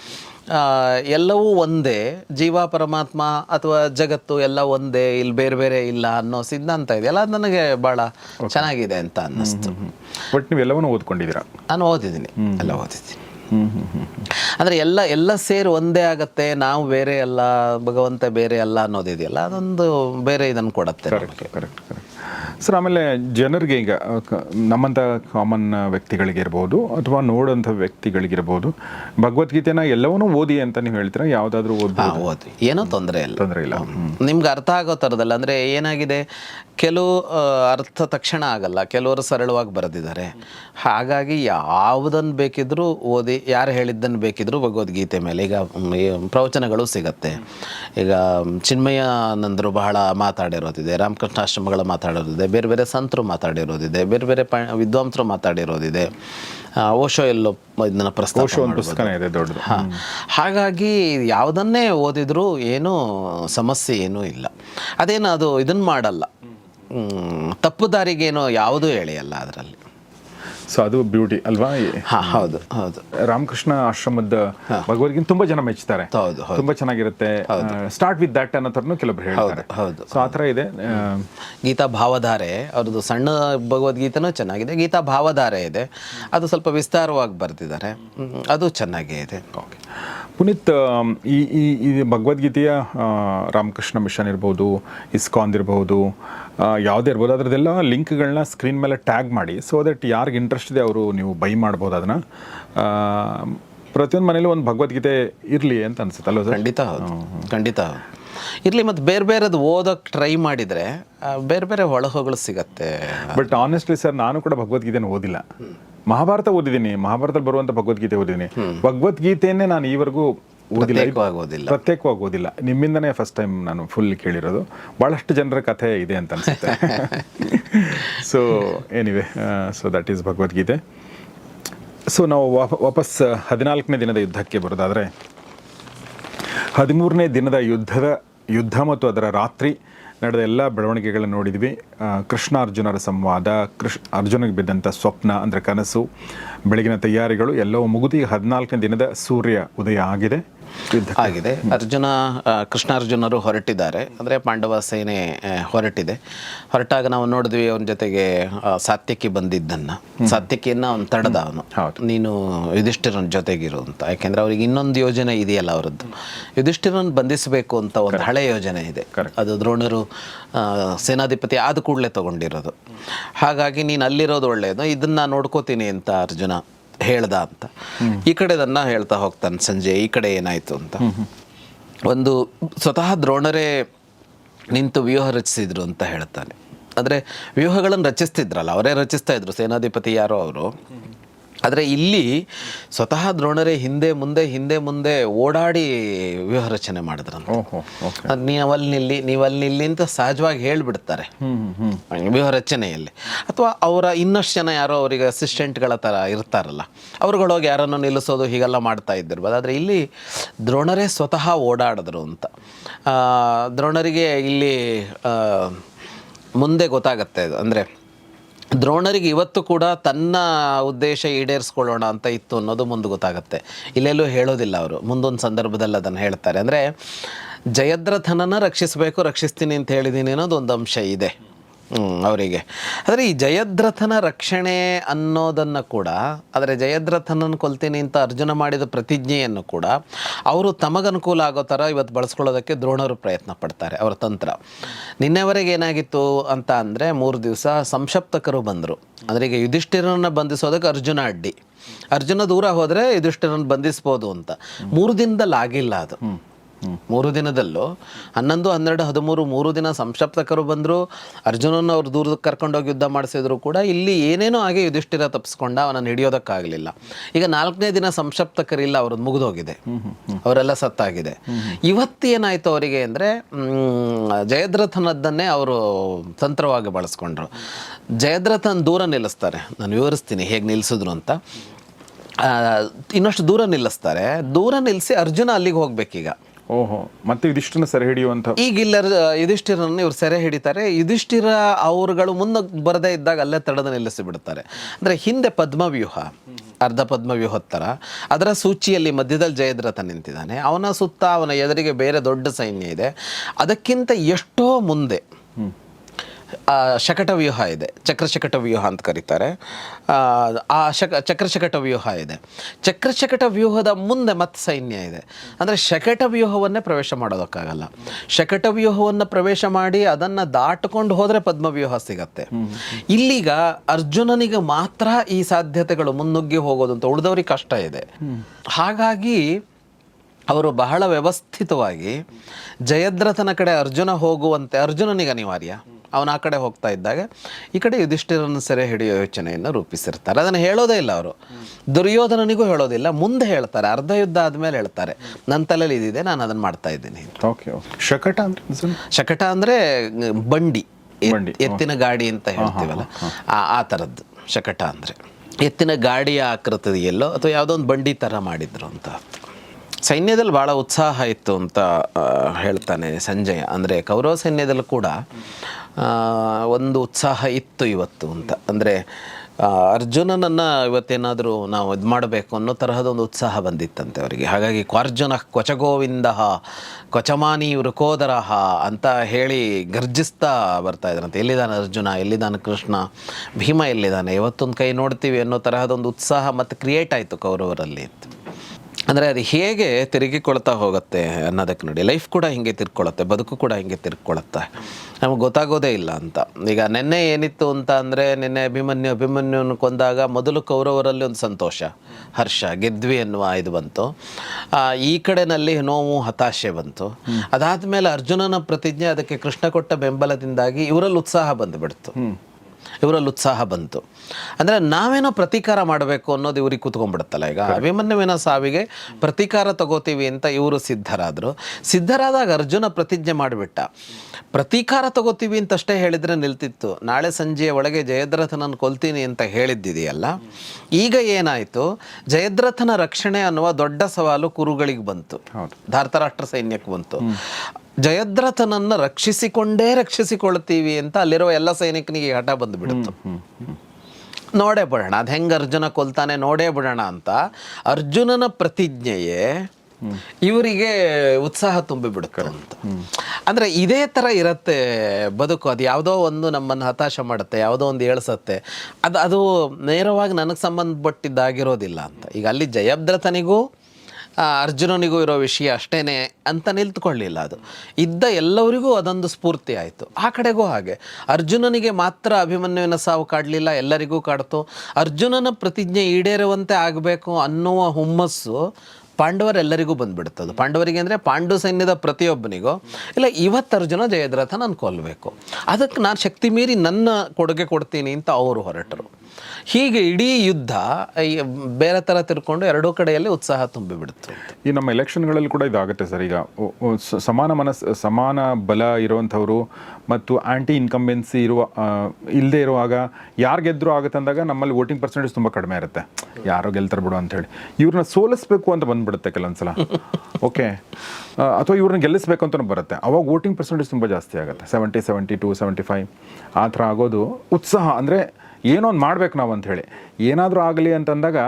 ಎಲ್ಲವೂ ಒಂದೇ ಜೀವ ಪರಮಾತ್ಮ ಅಥವಾ ಜಗತ್ತು ಎಲ್ಲ ಒಂದೇ ಇಲ್ಲಿ ಬೇರೆ ಬೇರೆ ಇಲ್ಲ ಅನ್ನೋ ಸಿದ್ಧಾಂತ ಇದೆಯಲ್ಲ ಅದು ನನಗೆ ಭಾಳ ಚೆನ್ನಾಗಿದೆ ಅಂತ ಅನ್ನಿಸ್ತು. ಬಟ್ ನೀವು ಎಲ್ಲವನ್ನೂ ಓದ್ಕೊಂಡಿದ್ದೀರಾ? ನಾನು ಓದಿದ್ದೀನಿ. ಎಲ್ಲ ಓದಿದ್ದೀನಿ. ಅಂದ್ರೆ ಎಲ್ಲ ಎಲ್ಲ ಸೇರಿ ಒಂದೇ ಆಗತ್ತೆ ನಾವು ಬೇರೆ ಅಲ್ಲ ಭಗವಂತ ಬೇರೆ ಅಲ್ಲ ಅನ್ನೋದಿದೆಯಲ್ಲ ಅದೊಂದು ಬೇರೆ ಇದನ್ನು ಕೊಡತ್ತೆ ಕರೆಕ್ಟ್ ಕರೆಕ್ಟ್ ಕರೆಕ್ಟ್ ಸರ್ ಆಮೇಲೆ ಜನರಿಗೆ ಈಗ ನಮ್ಮಂಥ ಕಾಮನ್ ವ್ಯಕ್ತಿಗಳಿಗಿರ್ಬೋದು ಅಥವಾ ನೋಡೋಂಥ ವ್ಯಕ್ತಿಗಳಿಗಿರ್ಬೋದು ಭಗವದ್ಗೀತೆನ ಎಲ್ಲವನ್ನೂ ಓದಿ ಅಂತ ನೀವು ಹೇಳ್ತೀರಾ? ಯಾವುದಾದ್ರೂ ಓದಿ ಓದಿ. ಏನೋ ತೊಂದರೆ ಇಲ್ಲ. ತೊಂದರೆ ಇಲ್ಲ. ನಿಮ್ಗೆ ಅರ್ಥ ಆಗೋ ಥರದಲ್ಲ ಅಂದರೆ ಏನಾಗಿದೆ? ಕೆಲವು ಅರ್ಥ ತಕ್ಷಣ ಆಗಲ್ಲ ಕೆಲವರು ಸರಳವಾಗಿ ಬರೆದಿದ್ದಾರೆ. ಹಾಗಾಗಿ ಯಾವುದನ್ನು ಬೇಕಿದ್ರೂ ಓದಿ ಯಾರು ಹೇಳಿದ್ದನ್ನು ಬೇಕಿದ್ರೂ ಭಗವದ್ಗೀತೆ ಮೇಲೆ ಈಗ ಪ್ರವಚನಗಳು ಸಿಗತ್ತೆ. ಈಗ ಚಿನ್ಮಯಾನಂದರು ಬಹಳ ಮಾತಾಡಿರೋದಿದೆ ರಾಮಕೃಷ್ಣಾಶ್ರಮಗಳ ಮಾತಾಡಿರೋದಿದೆ ಬೇರೆ ಬೇರೆ ಸಂತರು ಮಾತಾಡಿರೋದಿದೆ. ಬೇರೆ ಬೇರೆ ಪ ವಿದ್ವಾಂಸರು ಮಾತಾಡಿರೋದಿದೆ. ಓಶೋ ಎಲ್ಲೋ ಇದನ್ನ ಪ್ರಸ್ತಾಪ ದೊಡ್ಡದು. ಹಾಗಾಗಿ ಯಾವುದನ್ನೇ ಓದಿದರೂ ಏನೂ ಸಮಸ್ಯೆ ಏನೂ ಇಲ್ಲ. ಅದೇನು ಅದು ಇದನ್ನು ಮಾಡಲ್ಲ. ತಪ್ಪುದಾರಿಗೇನೋ ತಪ್ಪು ದಾರಿಗೇನೋ ಯಾವುದೂ ಎಳೆಯಲ್ಲ ಅದರಲ್ಲಿ. ಸೊ ಅದು ಬ್ಯೂಟಿ ಅಲ್ವಾ? ಹೌದು ಹೌದು. ರಾಮಕೃಷ್ಣ ಆಶ್ರಮದ ಭಗವದ್ಗೀತೆ ತುಂಬಾ ಜನ ಮೆಚ್ಚುತ್ತಾರೆ ತುಂಬಾ ಚೆನ್ನಾಗಿರುತ್ತೆ. ಸ್ಟಾರ್ಟ್ ವಿತ್ ದಟ್ ಅನ್ನೋ ತರನು ಕೆಲವೊಬ್ರು ಹೇಳ್ತಾರೆ. ಹೌದು ಸೊ ಆ ಥರ ಇದೆ. ಗೀತಾ ಭಾವಧಾರೆ ಅವ್ರದ್ದು ಸಣ್ಣ ಭಗವದ್ಗೀತೆನೂ ಚೆನ್ನಾಗಿದೆ. ಗೀತಾ ಭಾವಧಾರೆ ಇದೆ. ಅದು ಸ್ವಲ್ಪ ವಿಸ್ತಾರವಾಗಿ ಬರೆದಿದ್ದಾರೆ. ಅದು ಚೆನ್ನಾಗೇ ಇದೆ. ಓಕೆ ಪುನೀತ್ ಈ ಈ ಈ ಭಗವದ್ಗೀತೆಯ ರಾಮಕೃಷ್ಣ ಮಿಷನ್ ಇರ್ಬೋದು ಇಸ್ಕಾನ್ ಇರ್ಬೋದು ಯಾವುದೇ ಇರ್ಬೋದು ಅದರದ್ದೆಲ್ಲ ಲಿಂಕ್ಗಳನ್ನ ಸ್ಕ್ರೀನ್ ಮೇಲೆ ಟ್ಯಾಗ್ ಮಾಡಿ. ಸೊ ದಟ್ ಯಾರಿಗೆ ಇಂಟ್ರೆಸ್ಟ್ ಇದೆ ಅವರು ನೀವು ಬೈ ಮಾಡ್ಬೋದು ಅದನ್ನು. ಪ್ರತಿಯೊಂದು ಮನೇಲಿ ಒಂದು ಭಗವದ್ಗೀತೆ ಇರಲಿ ಅಂತ ಅನ್ಸುತ್ತೆ ಅಲ್ವಾ ಸರ್? ಖಂಡಿತ. ಹೌದು ಖಂಡಿತ. ಇರಲಿ ಮತ್ತು ಬೇರೆ ಬೇರೆದು ಓದೋಕ್ಕೆ ಟ್ರೈ ಮಾಡಿದರೆ ಬೇರೆ ಬೇರೆ ಒಳಹೊಗಳು ಸಿಗತ್ತೆ. ಬಟ್ ಆನೆಸ್ಟ್ಲಿ ಸರ್ ನಾನು ಕೂಡ ಭಗವದ್ಗೀತೆನ ಓದಿಲ್ಲ. ಮಹಾಭಾರತ ಓದಿದ್ದೀನಿ. ಮಹಾಭಾರತದಲ್ಲಿ ಬರುವಂತ ಭಗವದ್ಗೀತೆ ಓದಿದ್ದೀನಿ. ಭಗವದ್ಗೀತೆಯನ್ನೇ ನಾನು ಈವರೆಗೂ ಓದಿಲ್ಲ. ಪ್ರತ್ಯೇಕವಾಗಿ ಓದಿಲ್ಲ. ಪ್ರತ್ಯೇಕವಾಗಿ ಓದಿಲ್ಲ. ನಿಮ್ಮಿಂದನೇ ಫಸ್ಟ್ ಟೈಮ್ ನಾನು ಫುಲ್ ಕೇಳಿರೋದು. ಭಾಳಷ್ಟು ಜನರ ಕಥೆ ಇದೆ ಅಂತ ಅನ್ಸುತ್ತೆ. So anyway so that is Bhagavadgita. So ನಾವು ವಾಪ- ವಾಪಸ್ ಹದಿನಾಲ್ಕನೇ ದಿನದ ಯುದ್ಧಕ್ಕೆ ಬರೋದಾದರೆ ಹದಿಮೂರನೇ ದಿನದ ಯುದ್ಧದ ಯುದ್ಧ ಮತ್ತು ಅದರ ರಾತ್ರಿ ನಡೆದ ಎಲ್ಲ ಬೆಳವಣಿಗೆಗಳನ್ನು ನೋಡಿದ್ವಿ. ಕೃಷ್ಣಾರ್ಜುನರ ಸಂವಾದ, ಕೃಷ್ ಅರ್ಜುನಿಗೆ ಬಿದ್ದಂಥ ಸ್ವಪ್ನ ಅಂದರೆ ಕನಸು, ಬೆಳಗಿನ ತಯಾರಿಗಳು, ಎಲ್ಲವೂ ಮುಗಿದು ಹದಿನಾಲ್ಕನೇ ದಿನದ ಸೂರ್ಯ ಉದಯ ಆಗಿದೆ. ಆಗಿದೆ. ಅರ್ಜುನ ಕೃಷ್ಣಾರ್ಜುನರು ಹೊರಟಿದ್ದಾರೆ. ಅಂದರೆ ಪಾಂಡವ ಸೇನೆ ಹೊರಟಿದೆ. ಹೊರಟಾಗ ನಾವು ನೋಡಿದ್ವಿ ಅವನ ಜೊತೆಗೆ ಸಾತ್ಯಕ್ಕೆ ಸಾತ್ಯಕಿ ಬಂದಿದ್ದನ್ನು. ಸಾತ್ಯಕ್ಕೆಯನ್ನು ಅವನು ತಡೆದ ಅವನು. ನೀನು ಯುಧಿಷ್ಠಿರನ ಜೊತೆಗಿರು ಅಂತ. ಯಾಕೆಂದರೆ ಅವ್ರಿಗೆ ಇನ್ನೊಂದು ಯೋಜನೆ ಇದೆಯಲ್ಲ ಅವರದ್ದು. ಯುಧಿಷ್ಠಿರನ್ ಬಂಧಿಸಬೇಕು ಅಂತ ಒಂದು ಹಳೆ ಯೋಜನೆ ಇದೆ. ಅದು ದ್ರೋಣರು ಸೇನಾಧಿಪತಿ ಆದ ಕೂಡಲೇ ತಗೊಂಡಿರೋದು. ಹಾಗಾಗಿ ನೀನು ಅಲ್ಲಿರೋದು ಒಳ್ಳೆಯದು ಇದನ್ನು ನೋಡ್ಕೋತೀನಿ ಅಂತ ಅರ್ಜುನ. ಹೇಳ್ದ ಅಂತ. ಈ ಕಡೆದನ್ನ ಹೇಳ್ತಾ ಹೋಗ್ತಾನೆ ಸಂಜೆ, ಈ ಕಡೆ ಏನಾಯ್ತು ಅಂತ. ಒಂದು ಸ್ವತಃ ದ್ರೋಣರೇ ನಿಂತು ವ್ಯೂಹ ರಚಿಸಿದ್ರು ಅಂತ ಹೇಳ್ತಾನೆ. ಅಂದರೆ ವ್ಯೂಹಗಳನ್ನು ರಚಿಸ್ತಿದ್ರಲ್ಲ, ಅವರೇ ರಚಿಸ್ತಾ ಇದ್ರು, ಸೇನಾಧಿಪತಿ ಯಾರೋ ಅವರು. ಆದರೆ ಇಲ್ಲಿ ಸ್ವತಃ ದ್ರೋಣರೇ ಹಿಂದೆ ಮುಂದೆ ಹಿಂದೆ ಮುಂದೆ ಓಡಾಡಿ ವ್ಯೂಹ ರಚನೆ ಮಾಡಿದ್ರಂತ. ನೀವಲ್ಲಿ ನಿಲ್ಲಿ ನೀವಲ್ಲಿ ನಿಲ್ಲಿ ಅಂತ ಸಹಜವಾಗಿ ಹೇಳಿಬಿಡ್ತಾರೆ. ವ್ಯೂಹ ರಚನೆಯಲ್ಲಿ. ಅಥವಾ ಅವರ ಇನ್ನಷ್ಟು ಜನ ಯಾರೋ ಅವರಿಗೆ ಅಸಿಸ್ಟೆಂಟ್ಗಳ ಥರ ಇರ್ತಾರಲ್ಲ ಅವ್ರುಗಳೋಗಿ ಯಾರನ್ನು ನಿಲ್ಲಿಸೋದು ಹೀಗೆಲ್ಲ ಮಾಡ್ತಾ ಇದ್ದಿರ್ಬೋದು. ಆದರೆ ಇಲ್ಲಿ ದ್ರೋಣರೇ ಸ್ವತಃ ಓಡಾಡಿದ್ರು ಅಂತ. ದ್ರೋಣರಿಗೆ ಇಲ್ಲಿ ಮುಂದೆ ಗೊತ್ತಾಗತ್ತೆ. ಅಂದರೆ ದ್ರೋಣರಿಗೆ ಇವತ್ತು ಕೂಡ ತನ್ನ ಉದ್ದೇಶ ಈಡೇರಿಸ್ಕೊಳ್ಳೋಣ ಅಂತ ಇತ್ತು ಅನ್ನೋದು ಮುಂದೆ ಗೊತ್ತಾಗುತ್ತೆ. ಇಲ್ಲೆಲ್ಲೂ ಹೇಳೋದಿಲ್ಲ ಅವರು. ಮುಂದೊಂದು ಸಂದರ್ಭದಲ್ಲಿ ಅದನ್ನು ಹೇಳ್ತಾರೆ. ಅಂದರೆ ಜಯದ್ರಥನನ್ನು ರಕ್ಷಿಸಬೇಕು, ರಕ್ಷಿಸ್ತೀನಿ ಅಂತ ಹೇಳಿದ್ದೀನಿ ಅನ್ನೋದು ಒಂದು ಅಂಶ ಇದೆ. ಅವರಿಗೆ. ಆದರೆ ಈ ಜಯದ್ರಥನ ರಕ್ಷಣೆ ಅನ್ನೋದನ್ನು ಕೂಡ, ಆದರೆ ಜಯದ್ರಥನನ್ನು ಕೊಲ್ತೀನಿ ಅಂತ ಅರ್ಜುನ ಮಾಡಿದ ಪ್ರತಿಜ್ಞೆಯನ್ನು ಕೂಡ ಅವರು ತಮಗನುಕೂಲ ಆಗೋ ಥರ ಇವತ್ತು ಬಳಸ್ಕೊಳ್ಳೋದಕ್ಕೆ ದ್ರೋಣರು ಪ್ರಯತ್ನ ಪಡ್ತಾರೆ, ಅವರ ತಂತ್ರ. ನಿನ್ನೆವರೆಗೆ ಏನಾಗಿತ್ತು ಅಂತ ಅಂದರೆ ಮೂರು ದಿವಸ ಸಂಕ್ಷಪ್ತಕರು ಬಂದರು. ಅಂದರೆ ಈಗ ಯುಧಿಷ್ಠಿರನ್ನು ಬಂಧಿಸೋದಕ್ಕೆ ಅರ್ಜುನ ಅಡ್ಡಿ. ಅರ್ಜುನ ದೂರ ಹೋದರೆ ಯುಧಿಷ್ಠಿರನ್ನು ಬಂಧಿಸ್ಬೋದು ಅಂತ. ಮೂರು ದಿನದಲ್ಲಿ ಆಗಿಲ್ಲ ಅದು. ಮೂರು ದಿನದಲ್ಲೂ. ಹನ್ನೊಂದು, ಹನ್ನೆರಡು, ಹದಿಮೂರು, ಮೂರು ದಿನ ಸಂಶಪ್ತಕರು ಬಂದರು. ಅರ್ಜುನನ್ನು ಅವ್ರು ದೂರಕ್ಕೆ ಕರ್ಕೊಂಡೋಗಿ ಯುದ್ಧ ಮಾಡಿಸಿದ್ರು ಕೂಡ. ಇಲ್ಲಿ ಏನೇನೋ ಹಾಗೆ ಯುಧಿಷ್ಠಿರ ತಪ್ಪಿಸ್ಕೊಂಡ ಅವನನ್ನು ಹಿಡಿಯೋದಕ್ಕಾಗಲಿಲ್ಲ. ಈಗ ನಾಲ್ಕನೇ ದಿನ ಸಂಶಪ್ತಕರಿಲ್ಲ ಅವ್ರದ್ದು ಮುಗಿದೋಗಿದೆ. ಅವರೆಲ್ಲ ಸತ್ತಾಗಿದೆ. ಇವತ್ತು ಏನಾಯಿತು ಅವರಿಗೆ ಅಂದರೆ ಜಯದ್ರಥನದ್ದನ್ನೇ ಅವರು ತಂತ್ರವಾಗಿ ಬಳಸ್ಕೊಂಡ್ರು. ಜಯದ್ರಥನ್ ದೂರ ನಿಲ್ಲಿಸ್ತಾರೆ. ನಾನು ವಿವರಿಸ್ತೀನಿ ಹೇಗೆ ನಿಲ್ಲಿಸಿದ್ರು ಅಂತ. ಇನ್ನಷ್ಟು ದೂರ ನಿಲ್ಲಿಸ್ತಾರೆ. ದೂರ ನಿಲ್ಲಿಸಿ ಅರ್ಜುನ ಅಲ್ಲಿಗೆ ಹೋಗ್ಬೇಕೀಗ. ಓಹೋ ಮತ್ತೆ ಇದಿಷ್ಟನ್ನು ಸೆರೆ ಹಿಡಿಯುವಂತ ಈಗ ಇಲ್ಲರ ಯುಧಿಷ್ಠಿರನ್ನು ಇವ್ರು ಸೆರೆ ಹಿಡಿತಾರೆ. ಯುಧಿಷ್ಠಿರ ಅವರುಗಳು ಮುಂದೆ ಬರದೇ ಇದ್ದಾಗ ಅಲ್ಲೇ ತಡೆದ ನಿಲ್ಲಿಸಿ ಬಿಡ್ತಾರೆ. ಅಂದ್ರೆ ಹಿಂದೆ ಪದ್ಮವ್ಯೂಹ ಅರ್ಧ ಪದ್ಮವ್ಯೂಹದ ಥರ ಅದರ ಸೂಚಿಯಲ್ಲಿ ಮಧ್ಯದಲ್ಲಿ ಜಯದ್ರಥ ನಿಂತಿದ್ದಾನೆ. ಅವನ ಸುತ್ತ ಅವನ ಎದುರಿಗೆ ಬೇರೆ ದೊಡ್ಡ ಸೈನ್ಯ ಇದೆ. ಅದಕ್ಕಿಂತ ಎಷ್ಟೋ ಮುಂದೆ ಶಕಟ ವ್ಯೂಹ ಇದೆ. ಚಕ್ರಶಕಟ ವ್ಯೂಹ ಅಂತ ಕರೀತಾರೆ. ಆ, ಆ ಶಕ ಚಕ್ರಶಕಟ ವ್ಯೂಹ ಇದೆ. ಚಕ್ರಶಕಟ ವ್ಯೂಹದ ಮುಂದೆ ಮತ್ತೆ ಸೈನ್ಯ ಇದೆ. ಅಂದರೆ ಶಕಟ ವ್ಯೂಹವನ್ನೇ ಪ್ರವೇಶ ಮಾಡೋದಕ್ಕಾಗಲ್ಲ. ಶಕಟ ವ್ಯೂಹವನ್ನು ಪ್ರವೇಶ ಮಾಡಿ ಅದನ್ನು ದಾಟಿಕೊಂಡು ಹೋದರೆ ಪದ್ಮವ್ಯೂಹ ಸಿಗತ್ತೆ. ಇಲ್ಲಿಗ ಅರ್ಜುನನಿಗೆ ಮಾತ್ರ ಈ ಸಾಧ್ಯತೆಗಳು ಮುನ್ನುಗ್ಗಿ ಹೋಗೋದು ಅಂತ ಉಳಿದವ್ರಿಗೆ ಕಷ್ಟ ಇದೆ. ಹಾಗಾಗಿ ಅವರು ಬಹಳ ವ್ಯವಸ್ಥಿತವಾಗಿ ಜಯದ್ರಥನ ಕಡೆ ಅರ್ಜುನ ಹೋಗುವಂತೆ ಅರ್ಜುನನಿಗೆ ಅನಿವಾರ್ಯ. ಅವನ ಆ ಕಡೆ ಹೋಗ್ತಾ ಇದ್ದಾಗ ಈ ಕಡೆ ಯುಧಿಷ್ಠಿರನ ಸೆರೆ ಹಿಡಿಯೋ ಯೋಚನೆಯನ್ನು ರೂಪಿಸಿರ್ತಾರೆ. ಅದನ್ನು ಹೇಳೋದೇ ಇಲ್ಲ ಅವರು. ದುರ್ಯೋಧನನಿಗೂ ಹೇಳೋದಿಲ್ಲ. ಮುಂದೆ ಹೇಳ್ತಾರೆ. ಅರ್ಧ ಯುದ್ಧ ಆದಮೇಲೆ ಹೇಳ್ತಾರೆ. ನನ್ನ ತಲೆಯಲ್ಲಿ ಇದಿದೆ ನಾನು ಅದನ್ನು ಮಾಡ್ತಾ ಇದ್ದೀನಿ ಶಕಟ ಅಂದ್ರೆ ಶಕಟ ಅಂದರೆ ಬಂಡಿ. ಎತ್ತಿನ ಗಾಡಿ ಅಂತ ಹೇಳ್ತೀವಲ್ಲ? ಆ ಆ ಥರದ್ದು ಶಕಟ ಅಂದರೆ. ಎತ್ತಿನ ಗಾಡಿಯ ಆಕೃತಿಯಲ್ಲೋ ಅಥವಾ ಯಾವುದೋ ಒಂದು ಬಂಡಿ ಥರ ಮಾಡಿದ್ರು ಅಂತ. ಸೈನ್ಯದಲ್ಲಿ ಭಾಳ ಉತ್ಸಾಹ ಇತ್ತು ಅಂತ ಹೇಳ್ತಾನೆ ಸಂಜಯ. ಅಂದರೆ ಕೌರವ ಸೈನ್ಯದಲ್ಲೂ ಕೂಡ ಒಂದು ಉತ್ಸಾಹ ಇತ್ತು ಇವತ್ತು ಅಂತ. ಅಂದರೆ ಅರ್ಜುನನನ್ನು ಇವತ್ತೇನಾದರೂ ನಾವು ಇದು ಮಾಡಬೇಕು ಅನ್ನೋ ತರಹದ ಒಂದು ಉತ್ಸಾಹ ಬಂದಿತ್ತಂತೆ ಅವರಿಗೆ. ಹಾಗಾಗಿ ಕ್ವಾರ್ಜುನ ಕ್ವಚಗೋವಿಂದ, ಕ್ವಚಮಾನಿ ವೃಕೋದರಹ ಅಂತ ಹೇಳಿ ಗರ್ಜಿಸ್ತಾ ಬರ್ತಾ ಇದ್ರಂತೆ. ಎಲ್ಲಿದ್ದಾನೆ ಅರ್ಜುನ? ಎಲ್ಲಿದ್ದಾನೆ ಕೃಷ್ಣ? ಭೀಮ ಎಲ್ಲಿದ್ದಾನೆ? ಇವತ್ತೊಂದು ಕೈ ನೋಡ್ತೀವಿ ಅನ್ನೋ ತರಹದ ಒಂದು ಉತ್ಸಾಹ ಮತ್ತು ಕ್ರಿಯೇಟ್ ಆಯಿತು ಕೌರವರಲ್ಲಿ ಅಂತ. ಅಂದರೆ ಅದು ಹೇಗೆ ತಿರುಗಿಕೊಳ್ತಾ ಹೋಗುತ್ತೆ ಅನ್ನೋದಕ್ಕೆ ನೋಡಿ. ಲೈಫ್ ಕೂಡ ಹಿಂಗೆ ತಿರ್ಕೊಳ್ಳುತ್ತೆ, ಬದುಕು ಕೂಡ ಹಿಂಗೆ ತಿರ್ಕೊಳತ್ತೆ ನಮಗೆ ಗೊತ್ತಾಗೋದೇ ಇಲ್ಲ ಅಂತ. ಈಗ ನಿನ್ನೆ ಏನಿತ್ತು ಅಂತ ಅಂದರೆ ನಿನ್ನೆ ಅಭಿಮನ್ಯು, ಅಭಿಮನ್ಯುನ ಕೊಂದಾಗ ಮೊದಲು ಕೌರವರಲ್ಲಿ ಒಂದು ಸಂತೋಷ, ಹರ್ಷ, ಗೆದ್ವಿ ಅನ್ನುವ ಇದು ಬಂತು. ಈ ಕಡೆನಲ್ಲಿ ನೋವು, ಹತಾಶೆ ಬಂತು. ಅದಾದಮೇಲೆ ಅರ್ಜುನನ ಪ್ರತಿಜ್ಞೆ, ಅದಕ್ಕೆ ಕೃಷ್ಣ ಕೊಟ್ಟ ಬೆಂಬಲದಿಂದಾಗಿ ಇವರಲ್ಲಿ ಉತ್ಸಾಹ ಬಂದುಬಿಡ್ತು. ಇವರಲ್ಲಿ ಉತ್ಸಾಹ ಬಂತು. ಅಂದರೆ ನಾವೇನೋ ಪ್ರತೀಕಾರ ಮಾಡಬೇಕು ಅನ್ನೋದು ಇವ್ರಿಗೆ ಕೂತ್ಕೊಂಡ್ಬಿಡುತ್ತಲ್ಲ. ಈಗ ಅಭಿಮನ್ಯುವಿನ ಸಾವಿಗೆ ಪ್ರತೀಕಾರ ತಗೋತೀವಿ ಅಂತ ಇವರು ಸಿದ್ಧರಾದರು. ಸಿದ್ಧರಾದಾಗ ಅರ್ಜುನ ಪ್ರತಿಜ್ಞೆ ಮಾಡಿಬಿಟ್ಟ. ಪ್ರತೀಕಾರ ತಗೋತೀವಿ ಅಂತಷ್ಟೇ ಹೇಳಿದರೆ ನಿಲ್ತಿತ್ತು. ನಾಳೆ ಸಂಜೆಯ ಒಳಗೆ ಜಯದ್ರಥನನ್ನು ಕೊಲ್ತೀನಿ ಅಂತ ಹೇಳಿದ್ದಿದೆಯಲ್ಲ. ಈಗ ಏನಾಯಿತು? ಜಯದ್ರಥನ ರಕ್ಷಣೆ ಅನ್ನುವ ದೊಡ್ಡ ಸವಾಲು ಕುರುಗಳಿಗೆ ಬಂತು. ಧಾರತರಾಷ್ಟ್ರ ಸೈನ್ಯಕ್ಕೆ ಬಂತು. ಜಯದ್ರಥನನ್ನು ರಕ್ಷಿಸಿಕೊಂಡೇ ರಕ್ಷಿಸಿಕೊಳ್ತೀವಿ ಅಂತ ಅಲ್ಲಿರುವ ಎಲ್ಲ ಸೈನಿಕನಿಗೆ ಹಠ ಬಂದುಬಿಡುತ್ತು. ನೋಡೇ ಬಿಡೋಣ ಅದು ಹೆಂಗೆ ಅರ್ಜುನ ಕೊಲ್ತಾನೆ ನೋಡೇ ಬಿಡೋಣ ಅಂತ ಅರ್ಜುನನ ಪ್ರತಿಜ್ಞೆಯೇ ಇವರಿಗೆ ಉತ್ಸಾಹ ತುಂಬಿಬಿಡುತ್ತೆ ಅಂತ. ಅಂದರೆ ಇದೇ ಥರ ಇರುತ್ತೆ ಬದುಕು ಅದು ಯಾವುದೋ ಒಂದು ನಮ್ಮನ್ನು ಹತಾಶ ಮಾಡುತ್ತೆ ಯಾವುದೋ ಒಂದು ಏಳ್ಸತ್ತೆ ಅದು ಅದು ನೇರವಾಗಿ ನನಗೆ ಸಂಬಂಧಪಟ್ಟಿದ್ದಾಗಿರೋದಿಲ್ಲ ಅಂತ. ಈಗ ಅಲ್ಲಿ ಜಯದ್ರಥನಿಗೂ ಅರ್ಜುನನಿಗೂ ಇರೋ ವಿಷಯ ಅಷ್ಟೇ ಅಂತ ನಿಲ್ತ್ಕೊಳ್ಳಿಲ್ಲ ಅದು. ಇದ್ದ ಎಲ್ಲವರಿಗೂ ಅದೊಂದು ಸ್ಫೂರ್ತಿ ಆಯಿತು. ಆ ಕಡೆಗೂ ಹಾಗೆ. ಅರ್ಜುನನಿಗೆ ಮಾತ್ರ ಅಭಿಮನ್ಯುವಿನ ಸಾವು ಕಾಡಲಿಲ್ಲ, ಎಲ್ಲರಿಗೂ ಕಾಡ್ತು. ಅರ್ಜುನನ ಪ್ರತಿಜ್ಞೆ ಈಡೇರುವಂತೆ ಆಗಬೇಕು ಅನ್ನುವ ಹುಮ್ಮಸ್ಸು ಪಾಂಡವರೆಲ್ಲರಿಗೂ ಬಂದುಬಿಡ್ತದೆ. ಪಾಂಡವರಿಗೆ ಅಂದರೆ ಪಾಂಡು ಸೈನ್ಯದ ಪ್ರತಿಯೊಬ್ಬನಿಗೂ. ಇಲ್ಲ, ಇವತ್ತು ಅರ್ಜುನ ಜಯದ್ರಥ ನಾನು ಕೊಲ್ಲಬೇಕು ಅದಕ್ಕೆ ನಾನು ಶಕ್ತಿ ಮೀರಿ ನನ್ನ ಕೊಡುಗೆ ಕೊಡ್ತೀನಿ ಅಂತ ಅವರು ಹೊರಟರು. ಹೀಗೆ ಇಡೀ ಯುದ್ಧ ಬೇರೆ ಥರ ತಿರ್ಕೊಂಡು ಎರಡೂ ಕಡೆಯಲ್ಲಿ ಉತ್ಸಾಹ ತುಂಬಿಬಿಡ್ತು ಈ ನಮ್ಮ ಎಲೆಕ್ಷನ್ಗಳಲ್ಲಿ ಕೂಡ ಇದಾಗುತ್ತೆ ಸರ್. ಈಗ ಸಮಾನ ಮನಸ್, ಸಮಾನ ಬಲ ಇರುವಂಥವ್ರು ಮತ್ತು ಆ್ಯಂಟಿ ಇನ್ಕಂಬೆನ್ಸಿ ಇರುವ ಇಲ್ಲದೆ ಇರುವಾಗ ಯಾರು ಗೆದ್ದರೂ ಆಗುತ್ತೆ ಅಂದಾಗ ನಮ್ಮಲ್ಲಿ ವೋಟಿಂಗ್ ಪರ್ಸೆಂಟೇಜ್ ತುಂಬ ಕಡಿಮೆ ಇರುತ್ತೆ. ಯಾರೋ ಗೆಲ್ತಾರೆ ಬಿಡು ಅಂತೇಳಿ ಇವ್ರನ್ನ ಸೋಲಿಸ್ಬೇಕು ಅಂತ ಬಂದ್ಬಿಡುತ್ತೆ ಕೆಲವೊಂದ್ಸಲ. ಓಕೆ ಅಥವಾ ಇವ್ರನ್ನ ಗೆಲ್ಲಿಸ್ಬೇಕು ಅಂತ ಬರುತ್ತೆ. ಅವಾಗ ವೋಟಿಂಗ್ ಪರ್ಸೆಂಟೇಜ್ ತುಂಬ ಜಾಸ್ತಿ ಆಗುತ್ತೆ. Seventy seventy to seventy five ಆ ಥರ ಆಗೋದು ಉತ್ಸಾಹ. ಅಂದರೆ ಏನೋ ಒಂದು ಮಾಡ್ಬೇಕು ನಾವು ಅಂತ ಹೇಳಿ ಏನಾದರೂ ಆಗಲಿ ಅಂತಂದಾಗ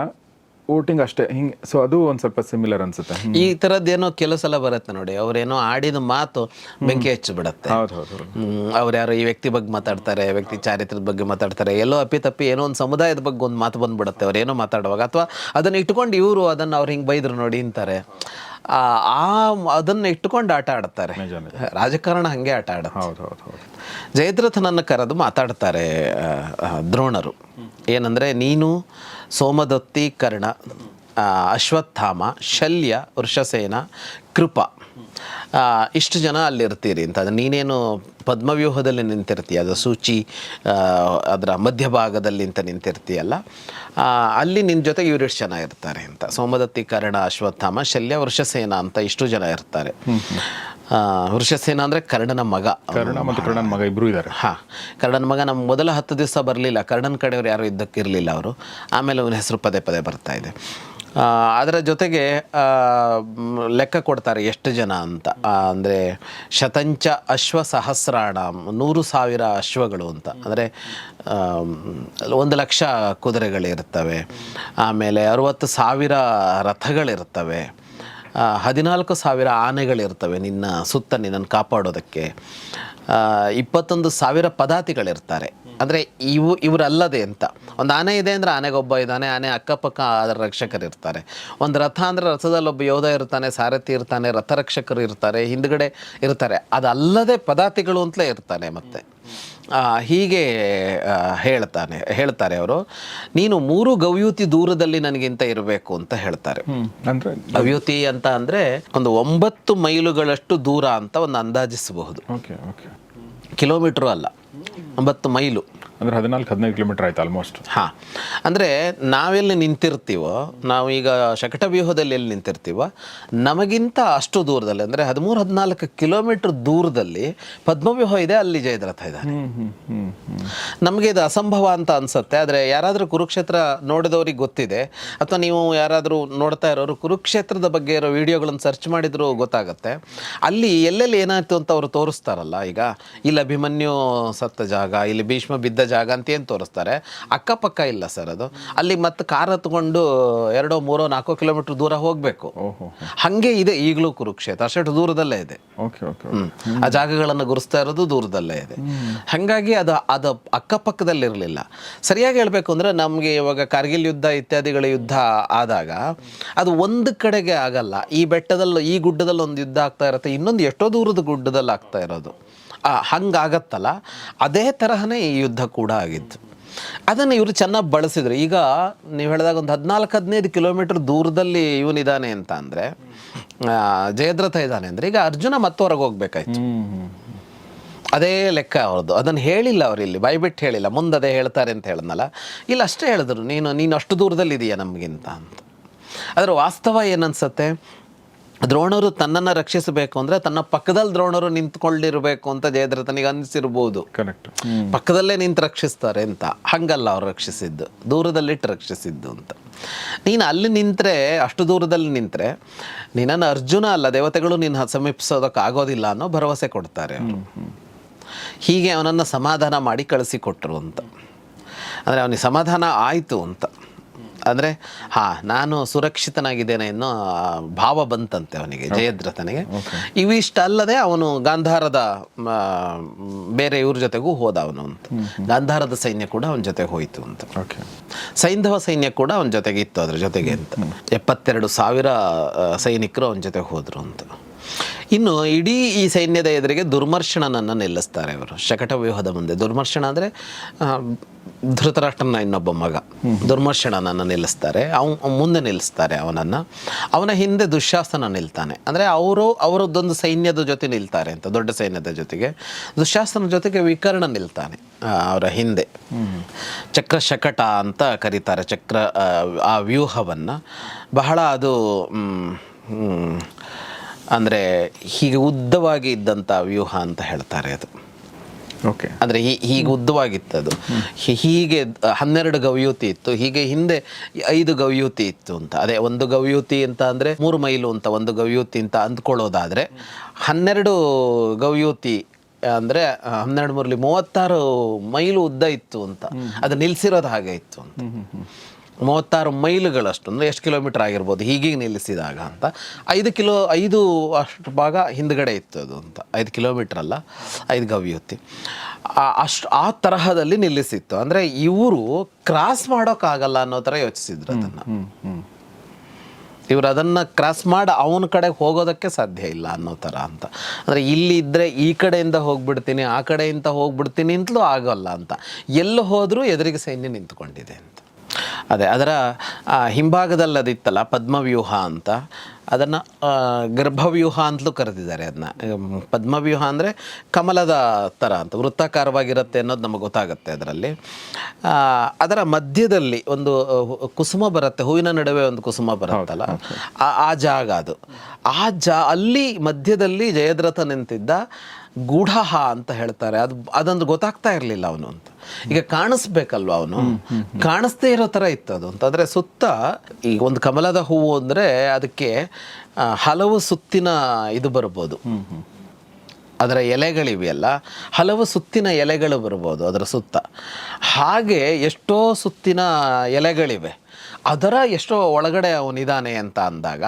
ವೋಟಿಂಗ್ ಅಷ್ಟೇ. ಹಿಂಗೆ ಸೊ ಅದು ಒಂದು ಸ್ವಲ್ಪ ಸಿಮಿಲರ್ ಅನ್ಸುತ್ತೆ. ಈ ಥರದ್ದೇನೋ ಕೆಲವು ಸಲ ಬರುತ್ತೆ ನೋಡಿ. ಅವರೇನೋ ಆಡಿದ ಮಾತು ಬೆಂಕಿ ಹಚ್ಚಿಬಿಡತ್ತೆ ಹೌದು ಹೌದು ಅವ್ರು ಯಾರು ಈ ವ್ಯಕ್ತಿ ಬಗ್ಗೆ ಮಾತಾಡ್ತಾರೆ ವ್ಯಕ್ತಿ ಚಾರಿತ್ರದ ಬಗ್ಗೆ ಮಾತಾಡ್ತಾರೆ ಎಲ್ಲೋ ಅಪ್ಪಿತಪ್ಪಿ ಏನೋ ಒಂದು ಸಮುದಾಯದ ಬಗ್ಗೆ ಒಂದು ಮಾತು ಬಂದ್ಬಿಡುತ್ತೆ ಅವ್ರು ಏನೋ ಮಾತಾಡುವಾಗ. ಅಥವಾ ಅದನ್ನು ಇಟ್ಕೊಂಡು ಇವರು ಅದನ್ನು ಅವ್ರು ಹಿಂಗೆ ಬೈದ್ರು ನೋಡಿ ಅಂತಾರೆ ಆ ಅದನ್ನ ಇಟ್ಕೊಂಡು ಆಟ ಆಡ್ತಾರೆ. ರಾಜಕಾರಣ ಹಂಗೆ ಆಟ ಆಡುತ್ತೆ. ಹೌದು ಹೌದು ಹೌದು. ಜಯದ್ರಥನನ್ನು ಕರೆದು ಮಾತಾಡ್ತಾರೆ ದ್ರೋಣರು. ಏನಂದರೆ ನೀನು ಸೋಮದತ್ತಿ ಕರ್ಣ ಅಶ್ವತ್ಥಾಮ, ಶಲ್ಯ, ವೃಷಸೇನ, ಕೃಪ. ಇಷ್ಟು ಜನ ಅಲ್ಲಿರ್ತೀರಿ ಅಂತ. ಅದು ನೀನೇನು ಪದ್ಮವ್ಯೂಹದಲ್ಲಿ ನಿಂತಿರ್ತೀಯ, ಅದು ಸೂಚಿ ಅದರ ಮಧ್ಯಭಾಗದಲ್ಲಿ ಅಂತ ನಿಂತಿರ್ತೀಯಲ್ಲ ಅಲ್ಲಿ ನಿನ್ನ ಜೊತೆಗೆ ಇವರಿಷ್ಟು ಜನ ಇರ್ತಾರೆ ಅಂತ. ಸೋಮದತ್ತಿ ಕರ್ಣ, ಅಶ್ವತ್ಥಾಮ, ಶಲ್ಯ, ವೃಷಸೇನ ಅಂತ ಇಷ್ಟು ಜನ ಇರ್ತಾರೆ. ವೃಷಸೇನ ಅಂದರೆ ಕರ್ಣನ ಮಗ. ಕರ್ಣ ಮತ್ತು ಕರ್ಣನ ಮಗ ಇಬ್ರು ಇದ್ದಾರೆ. ಹಾಂ ಕರ್ಣನ ಮಗ ನಮ್ಮ ಮೊದಲ ಹತ್ತು ದಿವಸ ಬರಲಿಲ್ಲ. ಕರ್ಣನ ಕಡೆಯವರು ಯಾರು ಇದ್ದಕ್ಕಿರಲಿಲ್ಲ ಅವರು. ಆಮೇಲೆ ಅವನ ಹೆಸರು ಪದೇ ಪದೇ ಬರ್ತಾ ಇದೆ. ಅದರ ಜೊತೆಗೆ ಲೆಕ್ಕ ಕೊಡ್ತಾರೆ ಎಷ್ಟು ಜನ ಅಂತ. ಅಂದರೆ ಶತಂಚ ಅಶ್ವ ಸಹಸ್ರಾಣ ನೂರು ಸಾವಿರ ಅಶ್ವಗಳು ಅಂತ. ಅಂದರೆ ಒಂದು ಲಕ್ಷ ಕುದುರೆಗಳಿರ್ತವೆ. ಆಮೇಲೆ ಅರುವತ್ತು ಸಾವಿರ ರಥಗಳಿರ್ತವೆ. ಹದಿನಾಲ್ಕು ಸಾವಿರ ಆನೆಗಳಿರ್ತವೆ ನಿನ್ನ ಸುತ್ತ ನಿನ್ನನ್ನು ಕಾಪಾಡೋದಕ್ಕೆ. ಇಪ್ಪತ್ತೊಂದು ಸಾವಿರ ಪದಾತಿಗಳಿರ್ತಾರೆ. ಅಂದರೆ ಇವು, ಇವರಲ್ಲದೆ ಅಂತ. ಒಂದು ಆನೆ ಇದೆ ಅಂದರೆ ಆನೆಗೊಬ್ಬ ಇದ್ದಾನೆ, ಆನೆ ಅಕ್ಕಪಕ್ಕ ಅದರ ರಕ್ಷಕರಿರ್ತಾರೆ. ಒಂದು ರಥ ಅಂದರೆ ರಥದಲ್ಲಿ ಒಬ್ಬ ಯೋಧ ಇರ್ತಾನೆ, ಸಾರಥಿ ಇರ್ತಾನೆ, ರಥರಕ್ಷಕರು ಇರ್ತಾರೆ, ಹಿಂದ್ಗಡೆ ಇರ್ತಾರೆ. ಅದಲ್ಲದೆ ಪದಾತಿಗಳು ಅಂತಲೇ ಇರ್ತಾನೆ ಮತ್ತೆ. ಹೀಗೆ ಹೇಳ್ತಾನೆ ಹೇಳ್ತಾರೆ ಅವರು ನೀನು ಮೂರು ಗವ್ಯೂತಿ ದೂರದಲ್ಲಿ ನನಗಿಂತ ಇರಬೇಕು ಅಂತ ಹೇಳ್ತಾರೆ. ಅಂದ್ರೆ ಗವ್ಯೂತಿ ಅಂತ ಅಂದರೆ ಒಂದು ಒಂಬತ್ತು ಮೈಲುಗಳಷ್ಟು ದೂರ ಅಂತ ಒಂದು ಅಂದಾಜಿಸಬಹುದು. Okay okay. ಕಿಲೋಮೀಟ್ರು ಅಲ್ಲ ಒಂಬತ್ತು ಮೈಲು. ಅಂದ್ರೆ ಹದಿನಾಲ್ಕು ಹದಿನೈದು ಕಿಲೋಮೀಟರ್ ಆಯ್ತು ಆಲ್ಮೋಸ್ಟ್ ಹಾಂ. ಅಂದರೆ ನಾವೆಲ್ಲಿ ನಿಂತಿರ್ತೀವೋ ನಾವು ಈಗ ಶಕಟ ವ್ಯೂಹದಲ್ಲಿ ಎಲ್ಲಿ ನಿಂತಿರ್ತೀವೋ ನಮಗಿಂತ ಅಷ್ಟು ದೂರದಲ್ಲಿ ಅಂದರೆ ಹದಿಮೂರು ಹದಿನಾಲ್ಕು ಕಿಲೋಮೀಟ್ರ್ ದೂರದಲ್ಲಿ ಪದ್ಮವ್ಯೂಹ ಇದೆ ಅಲ್ಲಿ ಜಯದ್ರಥ ಇದ್ದಾನೆ ಹ್ಮ್ ನಮಗೆ ಇದು ಅಸಂಭವ ಅಂತ ಅನ್ಸುತ್ತೆ. ಆದರೆ ಯಾರಾದರೂ ಕುರುಕ್ಷೇತ್ರ ನೋಡಿದವ್ರಿಗೆ ಗೊತ್ತಿದೆ. ಅಥವಾ ನೀವು ಯಾರಾದರೂ ನೋಡ್ತಾ ಇರೋರು ಕುರುಕ್ಷೇತ್ರದ ಬಗ್ಗೆ ಇರೋ ವಿಡಿಯೋಗಳನ್ನು ಸರ್ಚ್ ಮಾಡಿದರೂ ಗೊತ್ತಾಗುತ್ತೆ. ಅಲ್ಲಿ ಎಲ್ಲೆಲ್ಲಿ ಏನಾಯ್ತು ಅಂತ ಅವರು ತೋರಿಸ್ತಾರಲ್ಲ ಈಗ. ಇಲ್ಲಿ ಅಭಿಮನ್ಯು ಸತ್ತ ಜಾಗ ಇಲ್ಲಿ ಭೀಷ್ಮ ಬಿದ್ದ ಜಾಗ ಅಂತ ಏನು ತೋರಿಸ್ತಾರೆ? ಅಕ್ಕಪಕ್ಕ ಇಲ್ಲ ಸರ್ ಅದು. ಅಲ್ಲಿ ಮತ್ತೆ ಕಾರ್ ಹತ್ಕೊಂಡು ಎರಡೋ ಮೂರೋ ನಾಲ್ಕೋ ಕಿಲೋಮೀಟರ್ ದೂರ ಹೋಗಬೇಕು. ಹಂಗೆ ಇದೆ ಈಗಲೂ ಕುರುಕ್ಷೇತ್ರ. ಅಷ್ಟು ದೂರದಲ್ಲೇ ಇದೆ. ಆ ಜಾಗಗಳನ್ನು ಗುರುಸ್ತಾ ಇರೋದು ದೂರದಲ್ಲೇ ಇದೆ. ಹಾಗಾಗಿ ಅದು ಅದು ಅಕ್ಕಪಕ್ಕದಲ್ಲಿರಲಿಲ್ಲ. ಸರಿಯಾಗಿ ಹೇಳಬೇಕು ಅಂದರೆ ನಮಗೆ ಇವಾಗ ಕಾರ್ಗಿಲ್ ಯುದ್ಧ ಇತ್ಯಾದಿಗಳ ಯುದ್ಧ ಆದಾಗ ಅದು ಒಂದು ಕಡೆಗೆ ಆಗಲ್ಲ. ಈ ಬೆಟ್ಟದಲ್ಲಿ ಈ ಗುಡ್ಡದಲ್ಲಿ ಒಂದು ಯುದ್ಧ ಆಗ್ತಾ ಇರುತ್ತೆ. ಇನ್ನೊಂದು ಎಷ್ಟೋ ದೂರದ ಗುಡ್ಡದಲ್ಲಿ ಆಗ್ತಾ ಇರೋದು. ಹಂಗಾಗತ್ತಲ್ಲ. ಅದೇ ತರಹನೇ ಈ ಯುದ್ಧ ಕೂಡ ಆಗಿತ್ತು. ಅದನ್ನು ಇವರು ಚೆನ್ನಾಗಿ ಬಳಸಿದ್ರು. ಈಗ ನೀವು ಹೇಳಿದಾಗ ಒಂದು ಹದಿನಾಲ್ಕು ಹದಿನೈದು ಕಿಲೋಮೀಟರ್ ದೂರದಲ್ಲಿ ಇವನಿದ್ದಾನೆ ಅಂತ ಅಂದರೆ ಜಯದ್ರಥ ಇದ್ದಾನೆ ಅಂದರೆ ಈಗ ಅರ್ಜುನ ಮತ್ತೆ ಹೊರಗೆ ಹೋಗ್ಬೇಕಾಯ್ತು ಅದೇ ಲೆಕ್ಕ ಅವ್ರದ್ದು ಅದನ್ನು ಹೇಳಿಲ್ಲ ಅವ್ರು ಇಲ್ಲಿ ಬೈಬಿಟ್ಟು ಹೇಳಿಲ್ಲ. ಮುಂದೆ ಅದೇ ಹೇಳ್ತಾರೆ ಅಂತ ಹೇಳಿದ್ನಲ್ಲ. ಇಲ್ಲಿ ಅಷ್ಟೇ ಹೇಳಿದ್ರು. ನೀನು ನೀನು ಅಷ್ಟು ದೂರದಲ್ಲಿ ಇದೆಯಾ ನಮಗಿಂತ ಅಂತ. ಅದರ ವಾಸ್ತವ ಏನನ್ಸತ್ತೆ? ದ್ರೋಣರು ತನ್ನನ್ನು ರಕ್ಷಿಸಬೇಕು ಅಂದರೆ ತನ್ನ ಪಕ್ಕದಲ್ಲಿ ದ್ರೋಣರು ನಿಂತ್ಕೊಂಡಿರಬೇಕು ಅಂತ ಜಯದ್ರಥನಿಗೆ ಅನಿಸಿರ್ಬೋದು. ಕರೆಕ್ಟ್ ಪಕ್ಕದಲ್ಲೇ ನಿಂತು ರಕ್ಷಿಸ್ತಾರೆ ಅಂತ. ಹಂಗಲ್ಲ ಅವ್ರು ರಕ್ಷಿಸಿದ್ದು. ದೂರದಲ್ಲಿಟ್ಟು ರಕ್ಷಿಸಿದ್ದು ಅಂತ. ನೀನು ಅಲ್ಲಿ ನಿಂತರೆ ಅಷ್ಟು ದೂರದಲ್ಲಿ ನಿಂತರೆ ನಿನ್ನನ್ನು ಅರ್ಜುನ ಅಲ್ಲ ದೇವತೆಗಳು ನಿನ್ನ ಸಮೀಪಿಸೋದಕ್ಕೆ ಆಗೋದಿಲ್ಲ ಅನ್ನೋ ಭರವಸೆ ಕೊಡ್ತಾರೆ ಅವರು. ಹೀಗೆ ಅವನನ್ನು ಸಮಾಧಾನ ಮಾಡಿ ಕಳಿಸಿಕೊಟ್ರು ಅಂತ. ಅಂದರೆ ಅವನಿಗೆ ಸಮಾಧಾನ ಆಯಿತು ಅಂತ. ಅಂದರೆ ಹಾ ನಾನು ಸುರಕ್ಷಿತನಾಗಿದ್ದೇನೆ ಅನ್ನೋ ಭಾವ ಬಂತಂತೆ ಅವನಿಗೆ ಜಯದ್ರಥನಿಗೆ. ಇವಿಷ್ಟಲ್ಲದೆ ಅವನು ಗಾಂಧಾರದ ಬೇರೆ ಇವ್ರ ಜೊತೆಗೂ ಹೋದ ಅವನು ಅಂತ. ಗಾಂಧಾರದ ಸೈನ್ಯ ಕೂಡ ಅವನ ಜೊತೆಗೆ ಹೋಯಿತು ಅಂತ. ಓಕೆ ಸೈಂಧವ ಸೈನ್ಯ ಕೂಡ ಅವನ ಜೊತೆಗೆ ಇತ್ತು ಅದ್ರ ಜೊತೆಗೆ ಅಂತ. ಎಪ್ಪತ್ತೆರಡು ಸಾವಿರ ಸೈನಿಕರು ಅವನ ಜೊತೆಗೆ ಹೋದರು ಅಂತ. ಇನ್ನು ಇಡೀ ಈ ಸೈನ್ಯದ ಎದುರಿಗೆ ದುರ್ಮರ್ಷಣನನ್ನು ನಿಲ್ಲಿಸ್ತಾರೆ ಅವರು ಶಕಟ ವ್ಯೂಹದ ಮುಂದೆ. ದುರ್ಮರ್ಷಣ ಅಂದರೆ ಧೃತರಾಷ್ಟ್ರನ ಇನ್ನೊಬ್ಬ ಮಗ. ದುರ್ಮರ್ಷಣನನ್ನು ನಿಲ್ಲಿಸ್ತಾರೆ. ಅವ ಮುಂದೆ ನಿಲ್ಲಿಸ್ತಾರೆ ಅವನನ್ನು. ಅವನ ಹಿಂದೆ ದುಶ್ಯಾಸನ ನಿಲ್ತಾನೆ. ಅಂದರೆ ಅವರು ಅವರದ್ದೊಂದು ಸೈನ್ಯದ ಜೊತೆ ನಿಲ್ತಾರೆ ಅಂತ ದೊಡ್ಡ ಸೈನ್ಯದ ಜೊತೆಗೆ. ದುಶ್ಯಾಸನ ಜೊತೆಗೆ ವಿಕರ್ಣ ನಿಲ್ತಾನೆ ಅವರ ಹಿಂದೆ. ಚಕ್ರ ಶಕಟ ಅಂತ ಕರೀತಾರೆ. ಚಕ್ರ ಆ, ವ್ಯೂಹವನ್ನು. ಬಹಳ ಅದು ಅಂದರೆ ಹೀಗೆ ಉದ್ದವಾಗಿ ಇದ್ದಂಥ ವ್ಯೂಹ ಅಂತ ಹೇಳ್ತಾರೆ ಅದು. ಓಕೆ. ಅಂದರೆ ಹೀ ಹೀಗೆ ಉದ್ದವಾಗಿತ್ತು ಅದು ಹೀಗೆ ಹನ್ನೆರಡು ಗವ್ಯೂತಿ ಇತ್ತು ಹೀಗೆ ಹಿಂದೆ ಐದು ಗವ್ಯೂತಿ ಇತ್ತು ಅಂತ. ಅದೇ ಒಂದು ಗವ್ಯೂತಿ ಅಂತ ಅಂದರೆ ಮೂರು ಮೈಲು ಅಂತ ಒಂದು ಗವ್ಯೂತಿ ಅಂತ ಅಂದ್ಕೊಳ್ಳೋದಾದರೆ ಹನ್ನೆರಡು ಗವ್ಯೂತಿ ಅಂದರೆ ಹನ್ನೆರಡು ಮೂರಲ್ಲಿ ಮೂವತ್ತಾರು ಮೈಲು ಉದ್ದ ಇತ್ತು ಅಂತ. ಅದು ನಿಲ್ಲಿಸಿರೋದು ಹಾಗೆ ಇತ್ತು ಅಂತ. ಮೂವತ್ತಾರು ಮೈಲುಗಳಷ್ಟು ಅಂದರೆ ಎಷ್ಟು ಕಿಲೋಮೀಟರ್ ಆಗಿರ್ಬೋದು ಹೀಗೆ ನಿಲ್ಲಿಸಿದಾಗ ಅಂತ. ಐದು ಕಿಲೋ ಐದು ಅಷ್ಟು ಭಾಗ ಹಿಂದ್ಗಡೆ ಇತ್ತು ಅದು ಅಂತ. ಐದು ಕಿಲೋಮೀಟ್ರ್ ಅಲ್ಲ ಐದು ಗವಿಯುತ್ತಿ. ಅಷ್ಟು ಆ ತರಹದಲ್ಲಿ ನಿಲ್ಲಿಸಿತ್ತು. ಅಂದರೆ ಇವರು ಕ್ರಾಸ್ ಮಾಡೋಕ್ಕಾಗಲ್ಲ ಅನ್ನೋ ಥರ ಯೋಚಿಸಿದ್ರು ಅದನ್ನು. ಇವರು ಅದನ್ನು ಕ್ರಾಸ್ ಮಾಡಿ ಅವನ ಕಡೆ ಹೋಗೋದಕ್ಕೆ ಸಾಧ್ಯ ಇಲ್ಲ ಅನ್ನೋ ಥರ ಅಂತ. ಅಂದರೆ ಇಲ್ಲಿ ಇದ್ದರೆ ಈ ಕಡೆಯಿಂದ ಹೋಗ್ಬಿಡ್ತೀನಿ ಆ ಕಡೆಯಿಂದ ಹೋಗ್ಬಿಡ್ತೀನಿ ಅಂತಲೂ ಆಗೋಲ್ಲ ಅಂತ. ಎಲ್ಲಿ ಹೋದರೂ ಎದುರಿಗೆ ಸೈನ್ಯ ನಿಂತ್ಕೊಂಡಿದೆ ಅಂತ. ಅದೇ ಅದರ ಹಿಂಭಾಗದಲ್ಲದಿತ್ತಲ್ಲ ಹಿಂಭಾಗದಲ್ಲಿ ಅದಿತ್ತಲ್ಲ ಪದ್ಮವ್ಯೂಹ ಅಂತ ಅದನ್ನು ಗರ್ಭವ್ಯೂಹ ಅಂತಲೂ ಕರೆದಿದ್ದಾರೆ ಅದನ್ನ ಪದ್ಮವ್ಯೂಹ ಅಂದರೆ ಕಮಲದ ಥರ ಅಂತ ವೃತ್ತಾಕಾರವಾಗಿರುತ್ತೆ ಅನ್ನೋದು ನಮಗೆ ಗೊತ್ತಾಗುತ್ತೆ ಅದರಲ್ಲಿ. ಅದರ ಮಧ್ಯದಲ್ಲಿ ಒಂದು ಕುಸುಮ ಬರುತ್ತೆ ಹೂವಿನ ನಡುವೆ ಒಂದು ಕುಸುಮ ಬರುತ್ತಲ್ಲ ಆ- ಆ ಜಾಗ ಅದು. ಆ ಜಾ ಅಲ್ಲಿ ಮಧ್ಯದಲ್ಲಿ ಜಯದ್ರಥ ನಿಂತಿದ್ದ ಗೂಢಹ ಅಂತ ಹೇಳ್ತಾರೆ. ಅದು ಅದೊಂದು ಗೊತ್ತಾಗ್ತಾ ಇರಲಿಲ್ಲ ಅವನು ಅಂತ. ಈಗ ಕಾಣಿಸ್ಬೇಕಲ್ವ ಅವನು? ಕಾಣಿಸ್ದೇ ಇರೋ ಥರ ಇತ್ತು ಅದು ಅಂತ. ಅಂದರೆ ಸುತ್ತ ಈಗ ಒಂದು ಕಮಲದ ಹೂವು ಅಂದರೆ ಅದಕ್ಕೆ ಹಲವು ಸುತ್ತಿನ ಇದು ಬರ್ಬೋದು. ಅದರ ಎಲೆಗಳಿವೆಯಲ್ಲ ಹಲವು ಸುತ್ತಿನ ಎಲೆಗಳು ಬರ್ಬೋದು ಅದರ ಸುತ್ತ. ಹಾಗೆ ಎಷ್ಟೋ ಸುತ್ತಿನ ಎಲೆಗಳಿವೆ. ಅದರ ಎಷ್ಟೋ ಒಳಗಡೆ ಅವನಿದ್ದಾನೆ ಅಂತ ಅಂದಾಗ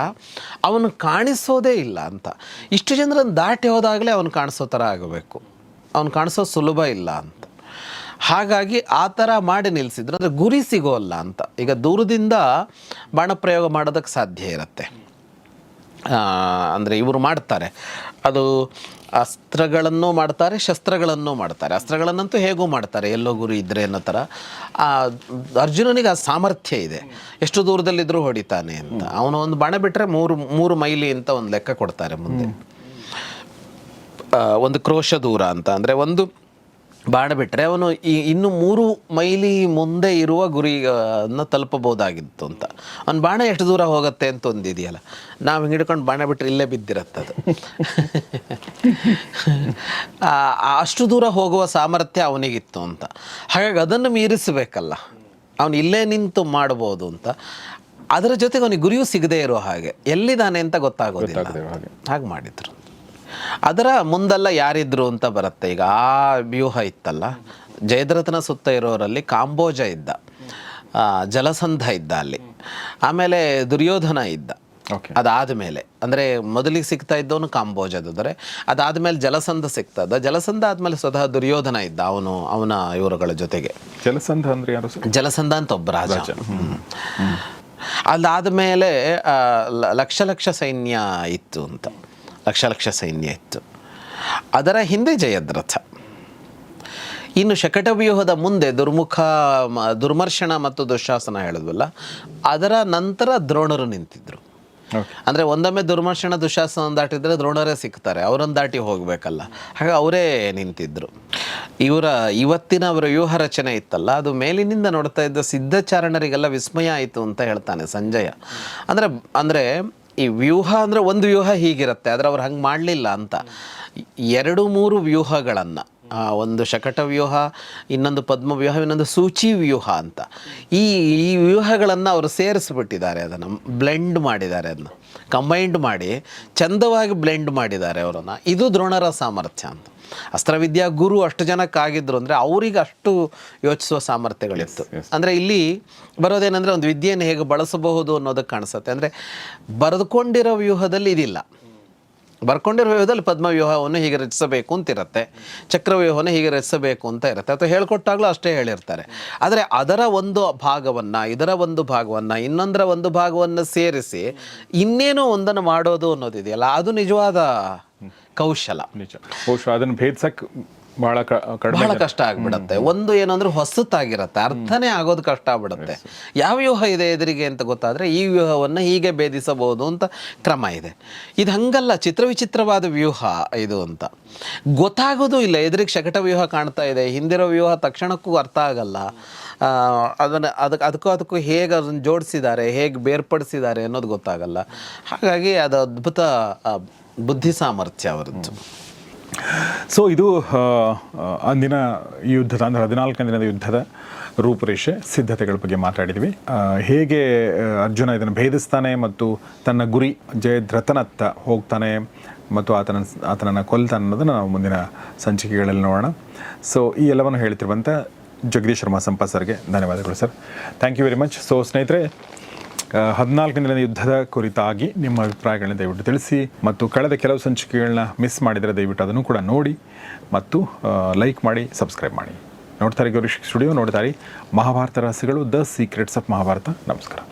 ಅವನು ಕಾಣಿಸೋದೇ ಇಲ್ಲ ಅಂತ. ಇಷ್ಟು ಜನರನ್ನು ದಾಟಿ ಹೋದಾಗಲೇ ಅವನು ಕಾಣಿಸೋ ಥರ ಆಗಬೇಕು. ಅವನು ಕಾಣಿಸೋ ಸುಲಭ ಇಲ್ಲ ಅಂತ. ಹಾಗಾಗಿ ಆ ಥರ ಮಾಡಿ ನಿಲ್ಲಿಸಿದ್ರು ಅಂದರೆ ಗುರಿ ಸಿಗೋಲ್ಲ ಅಂತ. ಈಗ ದೂರದಿಂದ ಬಾಣ ಪ್ರಯೋಗ ಮಾಡೋದಕ್ಕೆ ಸಾಧ್ಯ ಇರುತ್ತೆ. ಅಂದರೆ ಇವರು ಮಾಡ್ತಾರೆ. ಅದು ಅಸ್ತ್ರಗಳನ್ನು ಮಾಡ್ತಾರೆ ಶಸ್ತ್ರಗಳನ್ನು ಮಾಡ್ತಾರೆ. ಅಸ್ತ್ರಗಳನ್ನಂತೂ ಹೇಗೂ ಮಾಡ್ತಾರೆ ಎಲ್ಲೋ ಗುರು ಇದ್ದರೆ ಅನ್ನೋ ಥರ. ಆ, ಅರ್ಜುನನಿಗೆ ಆ ಸಾಮರ್ಥ್ಯ ಇದೆ. ಎಷ್ಟು ದೂರದಲ್ಲಿದ್ದರೂ ಹೊಡಿತಾನೆ ಅಂತ. ಅವನು ಒಂದು ಬಾಣ ಬಿಟ್ಟರೆ ಮೂರು ಮೂರು ಮೈಲಿ ಅಂತ ಒಂದು ಲೆಕ್ಕ ಕೊಡ್ತಾರೆ ಮುಂದೆ. ಒಂದು ಕ್ರೋಶ ದೂರ ಅಂತ. ಅಂದರೆ ಒಂದು ಬಾಣ ಬಿಟ್ಟರೆ ಅವನು ಈ ಇನ್ನು ಮೂರು ಮೈಲಿ ಮುಂದೆ ಇರುವ ಗುರಿಯನ್ನು ತಲುಪಬಹುದಾಗಿತ್ತು ಅಂತ. ಅವ್ನು ಬಾಣ ಎಷ್ಟು ದೂರ ಹೋಗುತ್ತೆ ಅಂತ ಒಂದಿದೆಯಲ್ಲ. ನಾವು ಹಿಂಗೆ ಹಿಡ್ಕೊಂಡು ಬಾಣ ಬಿಟ್ಟರೆ ಇಲ್ಲೇ ಬಿದ್ದಿರತ್ತದು ಅಷ್ಟು ದೂರ ಹೋಗುವ ಸಾಮರ್ಥ್ಯ ಅವನಿಗಿತ್ತು ಅಂತ. ಹಾಗಾಗಿ ಅದನ್ನು ಮೀರಿಸಬೇಕಲ್ಲ. ಅವನು ಇಲ್ಲೇ ನಿಂತು ಮಾಡ್ಬೋದು ಅಂತ. ಅದರ ಜೊತೆಗೆ ಅವನಿಗೆ ಗುರಿಯೂ ಸಿಗದೇ ಇರೋ ಹಾಗೆ. ಎಲ್ಲಿದ್ದಾನೆ ಅಂತ ಗೊತ್ತಾಗೋದಿಲ್ಲ. ಹಾಗೆ ಮಾಡಿದ್ರು. ಅದರ ಮುಂದೆಲ್ಲ ಯಾರಿದ್ರು ಅಂತ ಬರುತ್ತೆ. ಈಗ ಆ ವ್ಯೂಹ ಇತ್ತಲ್ಲ ಜಯದ್ರಥನ ಸುತ್ತ ಇರೋರಲ್ಲಿ ಕಾಂಬೋಜ ಇದ್ದ ಜಲಸಂಧ ಇದ್ದ ಅಲ್ಲಿ. ಆಮೇಲೆ ದುರ್ಯೋಧನ ಇದ್ದ. ಓಕೆ ಅದಾದ ಮೇಲೆ ಅಂದರೆ ಮೊದಲಿಗೆ ಸಿಗ್ತಾ ಇದ್ದವನು ಕಾಂಬೋಜದರೆ ಅದಾದಮೇಲೆ ಜಲಸಂಧ ಸಿಗ್ತದ. ಜಲಸಂಧ ಆದಮೇಲೆ ಸ್ವತಃ ದುರ್ಯೋಧನ ಇದ್ದ ಅವನು ಅವನ ಇವರುಗಳ ಜೊತೆಗೆ. ಜಲಸಂಧ ಅಂದ್ರೆ ಯಾರು ಜಲಸಂಧ ಅಂತ ಒಬ್ಬ ರಾಜ. ಅದಾದ ಮೇಲೆ ಲಕ್ಷ ಲಕ್ಷ ಸೈನ್ಯ ಇತ್ತು ಅಂತ. ಲಕ್ಷ ಲಕ್ಷ ಸೈನ್ಯ ಇತ್ತು ಅದರ ಹಿಂದೆ ಜಯದ್ರಥ. ಇನ್ನು ಶಕಟವ್ಯೂಹದ ಮುಂದೆ ದುರ್ಮುಖ ದುರ್ಮರ್ಷಣ ದುರ್ಮರ್ಶನ ಮತ್ತು ದುಶಾಸನ ಹೇಳಿದ್ವಲ್ಲ ಅದರ ನಂತರ ದ್ರೋಣರು ನಿಂತಿದ್ದರು ಅಂದರೆ ಒಂದೊಮ್ಮೆ ದುರ್ಮರ್ಷಣ ದುಶಾಸನ ದಾಟಿದರೆ ದ್ರೋಣರೇ ಸಿಗ್ತಾರೆ ಅವರನ್ನು ದಾಟಿ ಹೋಗಬೇಕಲ್ಲ. ಹಾಗೆ ಅವರೇ ನಿಂತಿದ್ದರು ಇವರ ಇವತ್ತಿನ ಅವರ ವ್ಯೂಹ ರಚನೆ ಇತ್ತಲ್ಲ ಅದು ಮೇಲಿನಿಂದ ನೋಡ್ತಾ ಇದ್ದ ಸಿದ್ಧಚಾರಣರಿಗೆಲ್ಲ ವಿಸ್ಮಯ ಆಯಿತು ಅಂತ ಹೇಳ್ತಾನೆ ಸಂಜಯ. ಅಂದರೆ ಅಂದರೆ ಈ ವ್ಯೂಹ ಅಂದರೆ ಒಂದು ವ್ಯೂಹ ಹೀಗಿರುತ್ತೆ, ಆದರೆ ಅವ್ರು ಹಂಗೆ ಮಾಡಲಿಲ್ಲ ಅಂತ. ಎರಡು ಮೂರು ವ್ಯೂಹಗಳನ್ನು ಒಂದು ಶಕಟ ವ್ಯೂಹ, ಇನ್ನೊಂದು ಪದ್ಮ ವ್ಯೂಹ, ಇನ್ನೊಂದು ಸೂಚಿ ವ್ಯೂಹ ಅಂತ. ಈ ಈ ವ್ಯೂಹಗಳನ್ನು ಅವರು ಸೇರಿಸ್ಬಿಟ್ಟಿದ್ದಾರೆ ಅದನ್ನು ಬ್ಲೆಂಡ್ ಮಾಡಿದ್ದಾರೆ ಅದನ್ನು. ಕಂಬೈಂಡ್ ಮಾಡಿ, ಚಂದವಾಗಿ ಬ್ಲೆಂಡ್ ಮಾಡಿದ್ದಾರೆ ಅವರನ್ನು. ಇದು ದ್ರೋಣರ ಸಾಮರ್ಥ್ಯ ಅಂತ. ಅಸ್ತ್ರವಿದ್ಯಾ ಗುರು ಅಷ್ಟು ಜನಕ್ಕಾಗಿದ್ರು ಅಂದರೆ ಅವರಿಗೆ ಅಷ್ಟು ಯೋಚಿಸುವ ಸಾಮರ್ಥ್ಯಗಳಿತ್ತು. ಅಂದರೆ ಇಲ್ಲಿ ಬರೋದೇನೆಂದರೆ ಒಂದು ವಿದ್ಯೆಯನ್ನು ಹೇಗೆ ಬಳಸಬಹುದು ಅನ್ನೋದಕ್ಕೆ ಕಾಣಿಸುತ್ತೆ. ಅಂದರೆ ಬರೆದುಕೊಂಡಿರೋ ವ್ಯೂಹದಲ್ಲಿ ಇದಿಲ್ಲ. ಬರ್ಕೊಂಡಿರೋ ವ್ಯೂಹದಲ್ಲಿ ಪದ್ಮವ್ಯೂಹವನ್ನು ಹೀಗೆ ರಚಿಸಬೇಕು ಅಂತಿರುತ್ತೆ ಚಕ್ರವ್ಯೂಹವನ್ನು ಹೀಗೆ ರಚಿಸಬೇಕು ಅಂತ ಇರುತ್ತೆ. ಅಥವಾ ಹೇಳ್ಕೊಟ್ಟಾಗಲೂ ಅಷ್ಟೇ ಹೇಳಿರ್ತಾರೆ. ಆದರೆ ಅದರ ಒಂದು ಭಾಗವನ್ನು ಇದರ ಒಂದು ಭಾಗವನ್ನು ಇನ್ನೊಂದರ ಒಂದು ಭಾಗವನ್ನು ಸೇರಿಸಿ ಇನ್ನೇನೋ ಒಂದನ್ನು ಮಾಡೋದು ಅನ್ನೋದಿದೆಯಲ್ಲ. ಅದು ನಿಜವಾದ ಕೌಶಲ. ನಿಜ. ಬಹುಶಃ ಅದನ್ನು ಭೇದಿಸಕ್ಕೆ ಬಹಳ ಕಷ್ಟ ಆಗ್ಬಿಡತ್ತೆ. ಒಂದು ಏನಂದ್ರೆ ಹೊಸತಾಗಿರತ್ತೆ. ಅರ್ಥನೇ ಆಗೋದು ಕಷ್ಟ ಆಗ್ಬಿಡತ್ತೆ. ಯಾವ ವ್ಯೂಹ ಇದೆ ಎದುರಿಗೆ ಅಂತ ಗೊತ್ತಾದ್ರೆ ಈ ವ್ಯೂಹವನ್ನು ಹೀಗೆ ಭೇದಿಸಬಹುದು ಅಂತ ಕ್ರಮ ಇದೆ. ಇದು ಹಂಗಲ್ಲ ಚಿತ್ರವಿಚಿತ್ರವಾದ ವ್ಯೂಹ ಇದು ಅಂತ. ಗೊತ್ತಾಗೋದು ಇಲ್ಲ. ಎದುರಿಗೆ ಶಕಟ ವ್ಯೂಹ ಕಾಣ್ತಾ ಇದೆ. ಹಿಂದಿರೋ ವ್ಯೂಹ ತಕ್ಷಣಕ್ಕೂ ಅರ್ಥ ಆಗಲ್ಲ. ಅದನ್ನು ಅದಕ್ಕೆ ಅದಕ್ಕೂ ಅದಕ್ಕೂ ಹೇಗೆ ಅದನ್ನು ಜೋಡಿಸಿದ್ದಾರೆ ಹೇಗೆ ಬೇರ್ಪಡಿಸಿದ್ದಾರೆ ಅನ್ನೋದು ಗೊತ್ತಾಗಲ್ಲ. ಹಾಗಾಗಿ ಅದು ಅದ್ಭುತ ಬುದ್ಧಿ ಸಾಮರ್ಥ್ಯ ಅವರದ್ದು. ಸೊ ಇದು ಅಂದಿನ ಯುದ್ಧದ, ಅಂದರೆ ಹದಿನಾಲ್ಕನೇ ದಿನದ ಯುದ್ಧದ ರೂಪುರೇಷೆ ಸಿದ್ಧತೆಗಳ ಬಗ್ಗೆ ಮಾತಾಡಿದ್ವಿ. ಹೇಗೆ ಅರ್ಜುನ ಇದನ್ನು ಭೇದಿಸ್ತಾನೆ ಮತ್ತು ತನ್ನ ಗುರಿ ಜಯದ್ರಥನತ್ತ ಹೋಗ್ತಾನೆ ಮತ್ತು ಆತನ, ಆತನನ್ನು ಕೊಲ್ತಾನೆ ಅನ್ನೋದನ್ನು ನಾವು ಮುಂದಿನ ಸಂಚಿಕೆಗಳಲ್ಲಿ ನೋಡೋಣ. ಸೊ ಈ ಎಲ್ಲವನ್ನು ಹೇಳ್ತಿರುವಂಥ ಜಗದೀಶ್ ಶರ್ಮಾ ಸಂಪತ್ ಸರ್ಗೆ ಧನ್ಯವಾದಗಳು sir. Thank you very much so ಸ್ನೇಹಿತರೆ ಹದಿನಾಲ್ಕನೇ ಯುದ್ಧದ ಕುರಿತಾಗಿ ನಿಮ್ಮ ಅಭಿಪ್ರಾಯಗಳನ್ನ ದಯವಿಟ್ಟು ತಿಳಿಸಿ ಮತ್ತು ಕಳೆದ ಕೆಲವು ಸಂಚಿಕೆಗಳನ್ನ ಮಿಸ್ ಮಾಡಿದರೆ ದಯವಿಟ್ಟು ಅದನ್ನು ಕೂಡ ನೋಡಿ ಮತ್ತು ಲೈಕ್ ಮಾಡಿ ಸಬ್ಸ್ಕ್ರೈಬ್ ಮಾಡಿ. ನೋಡ್ತಾರೆ ಗೌರಿ ಸ್ಟುಡಿಯೋ ನೋಡ್ತಾರೆ ಮಹಾಭಾರತ ರಹಸ್ಯಗಳು ದ ಸೀಕ್ರೆಟ್ಸ್ ಆಫ್ ಮಹಾಭಾರತ ನಮಸ್ಕಾರ.